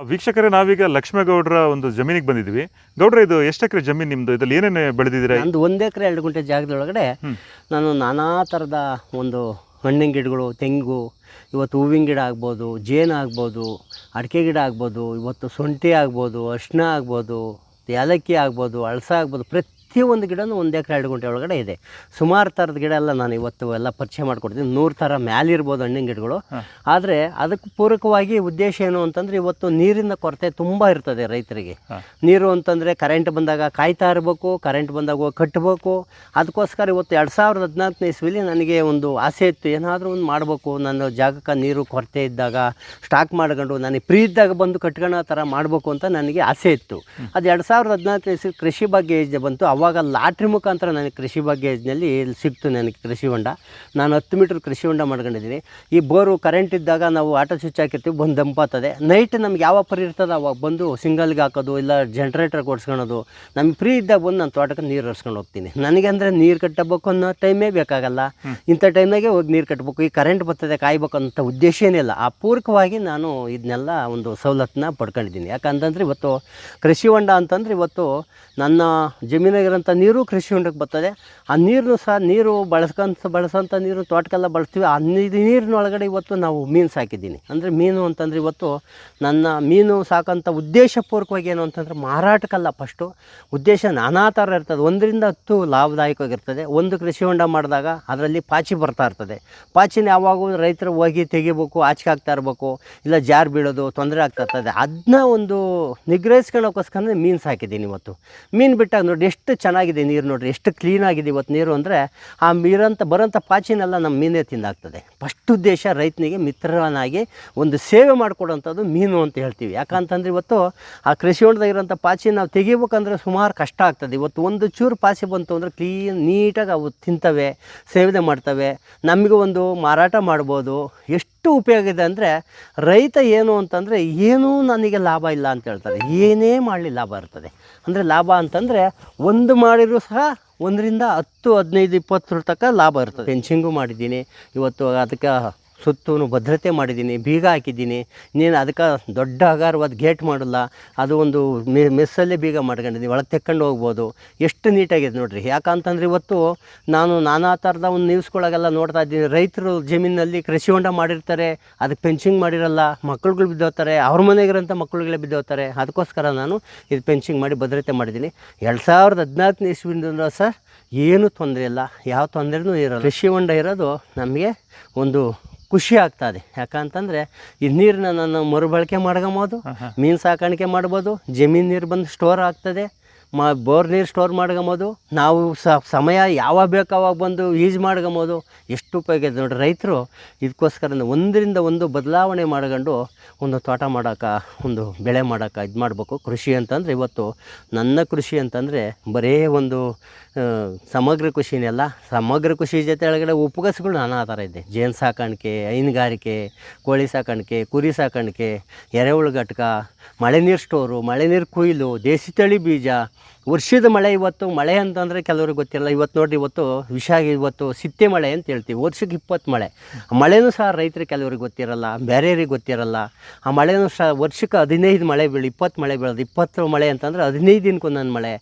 ವೀಕ್ಷಕರೇ ನಾವೀಗ ಲಕ್ಷ್ಮೇಗೌಡರ ಒಂದು ಜಮೀನಿಗೆ ಬಂದಿದ್ವಿ ಗೌಡ್ರ ಇದು ಎಷ್ಟು ಎಕರೆ ಜಮೀನು ನಿಮ್ದು? ಇದ್ರಲ್ಲಿ ಏನೇನು ಬೆಳೆದಿದ್ದೀರಾ? ಒಂದು ಒಂದು ಎಕರೆ ಎರಡು ಗುಂಟೆ ಜಾಗದೊಳಗಡೆ ನಾನು ನಾನಾ ಥರದ ಒಂದು ಹಣ್ಣಿನ ಗಿಡಗಳು ತೆಂಗು ಇವತ್ತು ಹೂವಿನ ಗಿಡ ಆಗ್ಬೋದು ಜೇನು ಆಗ್ಬೋದು ಅಡಿಕೆ ಗಿಡ ಆಗ್ಬೋದು ಇವತ್ತು ಶುಂಠಿ ಆಗ್ಬೋದು ಅರಿಶಿನ ಆಗ್ಬೋದು ಏಲಕ್ಕಿ ಆಗ್ಬೋದು ಅಳಸ ಆಗ್ಬೋದು ಪ್ರತಿಯೊಂದು ಗಿಡನೂ ಒಂದು ಎಕರೆ ಎರಡು ಗುಂಟೆ ಒಳಗಡೆ ಇದೆ. ಸುಮಾರು ಥರದ ಗಿಡ ಎಲ್ಲ ನಾನು ಇವತ್ತು ಎಲ್ಲ ಪರಿಚಯ ಮಾಡಿಕೊಡ್ತೀನಿ. ನೂರು ಥರ ಮ್ಯಾಲಿರ್ಬೋದು ಹಣ್ಣಿನ ಗಿಡಗಳು. ಆದರೆ ಅದಕ್ಕೆ ಪೂರಕವಾಗಿ ಉದ್ದೇಶ ಏನು ಅಂತಂದರೆ ಇವತ್ತು ನೀರಿನ ಕೊರತೆ ತುಂಬ ಇರ್ತದೆ ರೈತರಿಗೆ. ನೀರು ಅಂತಂದರೆ ಕರೆಂಟ್ ಬಂದಾಗ ಕಾಯ್ತಾ ಇರಬೇಕು ಕರೆಂಟ್ ಬಂದಾಗ ಹೋಗಿ ಕಟ್ಟಬೇಕು ಅದಕ್ಕೋಸ್ಕರ ಇವತ್ತು ಎರಡು ಸಾವಿರದ ಹದಿನಾಲ್ಕನೇ ಇಸ್ವಿಲಿ ನನಗೆ ಒಂದು ಆಸೆ ಇತ್ತು ಏನಾದರೂ ಒಂದು ಮಾಡಬೇಕು. ನನ್ನ ಜಾಗಕ್ಕೆ ನೀರು ಕೊರತೆ ಇದ್ದಾಗ ಸ್ಟಾಕ್ ಮಾಡ್ಕೊಂಡು ನನಗೆ ಫ್ರೀ ಇದ್ದಾಗ ಬಂದು ಕಟ್ಕೊಳ್ಳೋ ಥರ ಮಾಡಬೇಕು ಅಂತ ನನಗೆ ಆಸೆ ಇತ್ತು. ಅದು ಎರಡು ಸಾವಿರದ ಹದಿನಾಲ್ಕನೇ ಇಸ್ವಿ ಕೃಷಿ ಬಗ್ಗೆ ಬಂತು ಅವಾಗ ಲಾಟ್ರಿ ಮುಖಾಂತರ ನನಗೆ ಕೃಷಿ ಬಗ್ಗೆ ಯೋಜನೆಯಲ್ಲಿ ಸಿಕ್ತು ನನಗೆ ಕೃಷಿ ಹೊಂಡ. ನಾನು ಹತ್ತು ಮೀಟ್ರ್ ಕೃಷಿ ಹೊಂಡ ಮಾಡ್ಕೊಂಡಿದ್ದೀನಿ. ಈ ಬೋರು ಕರೆಂಟ್ ಇದ್ದಾಗ ನಾವು ಆಟೋ ಸ್ವಿಚ್ ಹಾಕಿರ್ತೀವಿ ಬಂದು ದಂಪಾತದೆ ನೈಟ್ ನಮ್ಗೆ ಯಾವ ಪರಿ ಇರ್ತದೆ? ಅವಾಗ ಬಂದು ಸಿಂಗಲ್ಗೆ ಹಾಕೋದು ಇಲ್ಲ ಜನ್ರೇಟರ್ ಓಡಿಸ್ಕೊಳೋದು. ನಮ್ಗೆ ಫ್ರೀ ಇದ್ದಾಗ ಬಂದು ನಾನು ತೋಟಕ್ಕೆ ನೀರು ಹರಿಸ್ಕೊಂಡು ಹೋಗ್ತೀನಿ. ನನಗೆ ಅಂದರೆ ನೀರು ಕಟ್ಟಬೇಕು ಅನ್ನೋ ಟೈಮೇ ಬೇಕಾಗಲ್ಲ. ಇಂಥ ಟೈಮ್ನಾಗೆ ಹೋಗಿ ನೀರು ಕಟ್ಟಬೇಕು ಈ ಕರೆಂಟ್ ಬರ್ತದೆ ಕಾಯ್ಬೇಕು ಅಂತ ಉದ್ದೇಶ ಏನಿಲ್ಲ. ಆ ಪೂರಕವಾಗಿ ನಾನು ಇದನ್ನೆಲ್ಲ ಒಂದು ಸವಲತ್ತನ್ನ ಪಡ್ಕೊಂಡಿದ್ದೀನಿ. ಯಾಕಂತಂದ್ರೆ ಇವತ್ತು ಕೃಷಿ ಹೊಂಡ ಅಂತಂದ್ರೆ ಇವತ್ತು ನನ್ನ ಜಮೀನಾಗಿರೋಂಥ ನೀರು ಕೃಷಿ ಹೊಂಡಕ್ಕೆ ಬರ್ತದೆ. ಆ ನೀರನ್ನು ಸಹ ನೀರು ಬಳಸ್ಕೊಂತ ಬಳಸೋಂಥ ನೀರು ತೋಟಕ್ಕೆಲ್ಲ ಬಳಸ್ತೀವಿ. ಆ ನೀರು ನೀರಿನೊಳಗಡೆ ಇವತ್ತು ನಾವು ಮೀನು ಸಾಕಿದ್ದೀನಿ. ಅಂದರೆ ಮೀನು ಅಂತಂದರೆ ಇವತ್ತು ನನ್ನ ಮೀನು ಸಾಕೋಂಥ ಉದ್ದೇಶಪೂರ್ವಕವಾಗಿ ಏನು ಅಂತಂದರೆ ಮಾರಾಟಕ್ಕಲ್ಲ ಫಸ್ಟು ಉದ್ದೇಶ ನಾನಾ ಥರ ಇರ್ತದೆ. ಒಂದರಿಂದ ಹತ್ತು ಲಾಭದಾಯಕವಾಗಿರ್ತದೆ. ಒಂದು ಕೃಷಿ ಹೊಂಡ ಮಾಡಿದಾಗ ಅದರಲ್ಲಿ ಪಾಚಿ ಬರ್ತಾ ಇರ್ತದೆ. ಪಾಚಿನ ಯಾವಾಗೂ ರೈತರು ಹೋಗಿ ತೆಗಿಬೇಕು, ಆಚೆಗೆ ಹಾಕ್ತಾ ಇರಬೇಕು. ಇಲ್ಲ ಜಾರ್ ಬೀಳೋದು, ತೊಂದರೆ ಆಗ್ತಾ ಇರ್ತದೆ. ಅದನ್ನ ಒಂದು ನಿಗ್ರಹಿಸ್ಕೊಳ್ಳೋಕ್ಕೋಸ್ಕರ ಮೀನು ಸಾಕಿದ್ದೀನಿ ಇವತ್ತು. ಮೀನು ಬಿಟ್ಟಾಗ ನೋಡಿ, ಎಷ್ಟು ಚೆನ್ನಾಗಿದೆ ನೀರು ನೋಡ್ರಿ. ಎಷ್ಟು ಕ್ಲೀನಾಗಿದೆ ಇವತ್ತು ನೀರು ಅಂದರೆ ಆ ಮೀರಂತ ಬರೋಂಥ ಪಾಚಿನೆಲ್ಲ ನಮ್ಮ ಮೀನೇ ತಿಂದಾಗ್ತದೆ. ಫಸ್ಟ್ ಉದ್ದೇಶ ರೈತನಿಗೆ ಮಿತ್ರನಾಗಿ ಒಂದು ಸೇವೆ ಮಾಡಿಕೊಡೋಂಥದ್ದು ಮೀನು ಅಂತ ಹೇಳ್ತೀವಿ. ಯಾಕಂತಂದ್ರೆ ಇವತ್ತು ಆ ಕೃಷಿ ಹೊಂಡದಾಗಿರೋಂಥ ಪಾಚಿ ನಾವು ತೆಗಿಬೇಕಂದ್ರೆ ಸುಮಾರು ಕಷ್ಟ ಆಗ್ತದೆ. ಇವತ್ತು ಒಂದು ಚೂರು ಪಾಚಿ ಬಂತು ಅಂದರೆ ಕ್ಲೀನ್ ನೀಟಾಗಿ ಅವು ತಿಂತವೆ ಸೇವನೆ ಮಾಡ್ತವೆ. ನಮಗೂ ಒಂದು ಮಾರಾಟ ಮಾಡ್ಬೋದು. ಎಷ್ಟು ಉಪಯೋಗ ಇದೆ ಅಂದರೆ ರೈತ ಏನು ಅಂತಂದರೆ ಏನೂ ನನಗೆ ಲಾಭ ಇಲ್ಲ ಅಂತ ಹೇಳ್ತಾರೆ. ಏನೇ ಮಾಡಲಿ ಲಾಭ ಇರ್ತದೆ. ಅಂದರೆ ಲಾಭ ಅಂತಂದರೆ ಒಂದು ಮಾಡಿದರೂ ಸಹ ಒಂದರಿಂದ ಹತ್ತು ಹದಿನೈದು ಇಪ್ಪತ್ತರ ತನಕ ಲಾಭ ಇರ್ತದೆ. ಫೆನ್ಸಿಂಗು ಮಾಡಿದ್ದೀನಿ. ಇವತ್ತು ಅದಕ್ಕೆ ಸುತ್ತೂ ಭದ್ರತೆ ಮಾಡಿದ್ದೀನಿ, ಬೀಗ ಹಾಕಿದ್ದೀನಿ. ನೀನು ಅದಕ್ಕೆ ದೊಡ್ಡ ಅಗಾರವಾದ ಗೇಟ್ ಮಾಡಲ್ಲ, ಅದು ಒಂದು ಮೆಸ್ಸಲ್ಲೇ ಬೀಗ ಮಾಡ್ಕೊಂಡಿದ್ದೀನಿ, ಒಳಗೆ ತೆಕ್ಕೊಂಡು ಹೋಗ್ಬೋದು. ಎಷ್ಟು ನೀಟಾಗಿದೆ ನೋಡಿರಿ. ಯಾಕಂತಂದ್ರೆ ಇವತ್ತು ನಾನು ನಾನಾ ಥರದ ಒಂದು ನ್ಯೂಸ್ಗಳಾಗೆಲ್ಲ ನೋಡ್ತಾ ಇದ್ದೀನಿ. ರೈತರು ಜಮೀನಲ್ಲಿ ಕೃಷಿ ಹೊಂಡ ಮಾಡಿರ್ತಾರೆ ಅದಕ್ಕೆ ಪೆನ್ಷಿಂಗ್ ಮಾಡಿರಲ್ಲ ಮಕ್ಕಳುಗಳು ಬಿದ್ದೋಗ್ತಾರೆ, ಅವ್ರ ಮನೆಗಿರೋಂಥ ಮಕ್ಕಳುಗಳೇ ಬಿದ್ದೋಗ್ತಾರೆ. ಅದಕ್ಕೋಸ್ಕರ ನಾನು ಇದು ಪೆನ್ಷಿಂಗ್ ಮಾಡಿ ಭದ್ರತೆ ಮಾಡಿದ್ದೀನಿ. ಎರಡು ಸಾವಿರದ ಹದಿನಾಲ್ಕನೇ ಇಸ್ವಿಯಿಂದ ಸರ್, ಏನೂ ತೊಂದರೆ ಇಲ್ಲ. ಯಾವ ತೊಂದರೆನೂ ಇರೋಲ್ಲ. ಕೃಷಿ ಹೊಂಡ ಇರೋದು ನಮಗೆ ಒಂದು ಖುಷಿ ಆಗ್ತದೆ. ಯಾಕಂತಂದರೆ ಈ ನೀರನ್ನ ನಾನು ಮರುಬಳಕೆ ಮಾಡ್ಕೊಬೋದು ಮೀನು ಸಾಕಾಣಿಕೆ ಮಾಡ್ಬೋದು ಜಮೀನು ನೀರು ಬಂದು ಸ್ಟೋರ್ ಆಗ್ತದೆ. ಮ ಬೋರ್ ನೀರು ಸ್ಟೋರ್ ಮಾಡ್ಕೊಬೋದು ನಾವು ಸಮಯ ಯಾವಾಗ ಬೇಕು ಅವಾಗ ಬಂದು ಯೂಸ್ ಮಾಡ್ಕೊಬೋದು ಎಷ್ಟು ಉಪಯೋಗ ಇದೆ ನೋಡಿ ರೈತರು ಇದಕ್ಕೋಸ್ಕರ ಒಂದರಿಂದ ಒಂದು ಬದಲಾವಣೆ ಮಾಡ್ಕೊಂಡು ಒಂದು ತೋಟ ಮಾಡೋಕೆ, ಒಂದು ಬೆಳೆ ಮಾಡೋಕೆ ಇದು ಮಾಡಬೇಕು. ಕೃಷಿ ಅಂತಂದರೆ ಇವತ್ತು ನನ್ನ ಕೃಷಿ ಅಂತಂದರೆ ಬರೇ ಒಂದು ಸಮಗ್ರ ಕೃಷಿನೆಲ್ಲ ಸಮಗ್ರ ಕೃಷಿ ಜೊತೆ ಒಳಗಡೆ ಉಪಗಸ್ಗಳು ನಾನಾ ಥರ ಇದೆ. ಜೇನು ಸಾಕಾಣಿಕೆ, ಹೈನುಗಾರಿಕೆ, ಕೋಳಿ ಸಾಕಾಣಿಕೆ, ಕುರಿ ಸಾಕಾಣಿಕೆ, ಎರೆಹುಳು ಘಟಕ, ಮಳೆ ನೀರು ಸ್ಟೋರು, ಮಳೆ ನೀರು ಕೊಯ್ಲು, ದೇಸಿ ತಳಿ ಬೀಜ ವರ್ಷದ ಮಳೆ ಇವತ್ತು, ಮಳೆ ಅಂತಂದರೆ ಕೆಲವ್ರಿಗೆ ಗೊತ್ತಿಲ್ಲ ಇವತ್ತು ನೋಡಿರಿ ಇವತ್ತು ವಿಷ ಇವತ್ತು ಸಿತ್ತೆ ಮಳೆ ಅಂತ ಹೇಳ್ತೀವಿ, ವರ್ಷಕ್ಕೆ ಇಪ್ಪತ್ತು ಮಳೆ. ಮಳೆನೂ ಸಹ ರೈತರಿಗೆ ಕೆಲವ್ರಿಗೆ ಗೊತ್ತಿರಲ್ಲ ಬೇರೆಯವ್ರಿಗೆ ಗೊತ್ತಿರಲ್ಲ. ಆ ಮಳೆನೂ ಸಹ ವರ್ಷಕ್ಕೆ ಹದಿನೈದು ಮಳೆ ಬೀಳಿ, ಇಪ್ಪತ್ತು ಮಳೆ ಬೀಳೋದು, ಇಪ್ಪತ್ತು ಮಳೆ ಅಂತಂದರೆ ಹದಿನೈದು ದಿನಕ್ಕೊಂದೊಂದು ಮಳೆ.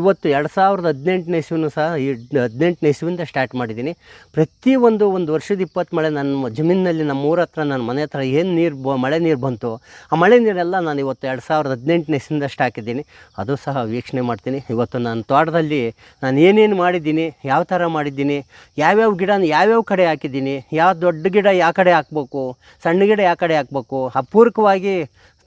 ಇವತ್ತು ಎರಡು ಸಾವಿರದ ಹದಿನೆಂಟನೇ ಇಸ್ವಿನೂ ಸಹ ಈ ಹದಿನೆಂಟನೇ ಇಸುವಿಂದ ಸ್ಟಾರ್ಟ್ ಮಾಡಿದ್ದೀನಿ. ಪ್ರತಿಯೊಂದು ಒಂದು ವರ್ಷದ ಇಪ್ಪತ್ತು ಮಳೆ ನನ್ನ ಜಮೀನಿನಲ್ಲಿ, ನಮ್ಮ ಊರ ಹತ್ರ, ನನ್ನ ಮನೆ ಹತ್ರ ಏನು ನೀರು ಬ, ಮಳೆ ನೀರು ಬಂತು, ಆ ಮಳೆ ನೀರೆಲ್ಲ ನಾನು ಇವತ್ತು ಎರಡು ಸಾವಿರದ ಹದಿನೆಂಟನೇ ಇಸ್ವಿಯಿಂದ ಹಾಕಿದ್ದೀನಿ. ಅದು ಸಹ ವೀಕ್ಷಣೆ ಮಾಡ್ತೀನಿ. ಇವತ್ತು ನನ್ನ ತೋಟದಲ್ಲಿ ನಾನು ಏನೇನು ಮಾಡಿದ್ದೀನಿ, ಯಾವ ಥರ ಮಾಡಿದ್ದೀನಿ, ಯಾವ್ಯಾವ ಗಿಡನ ಯಾವ್ಯಾವ ಕಡೆ ಹಾಕಿದ್ದೀನಿ, ಯಾವ ದೊಡ್ಡ ಗಿಡ ಯಾವ ಕಡೆ ಹಾಕ್ಬೇಕು, ಸಣ್ಣ ಗಿಡ ಯಾವ ಕಡೆ ಹಾಕ್ಬೇಕು, ಅಪೂರ್ವಕವಾಗಿ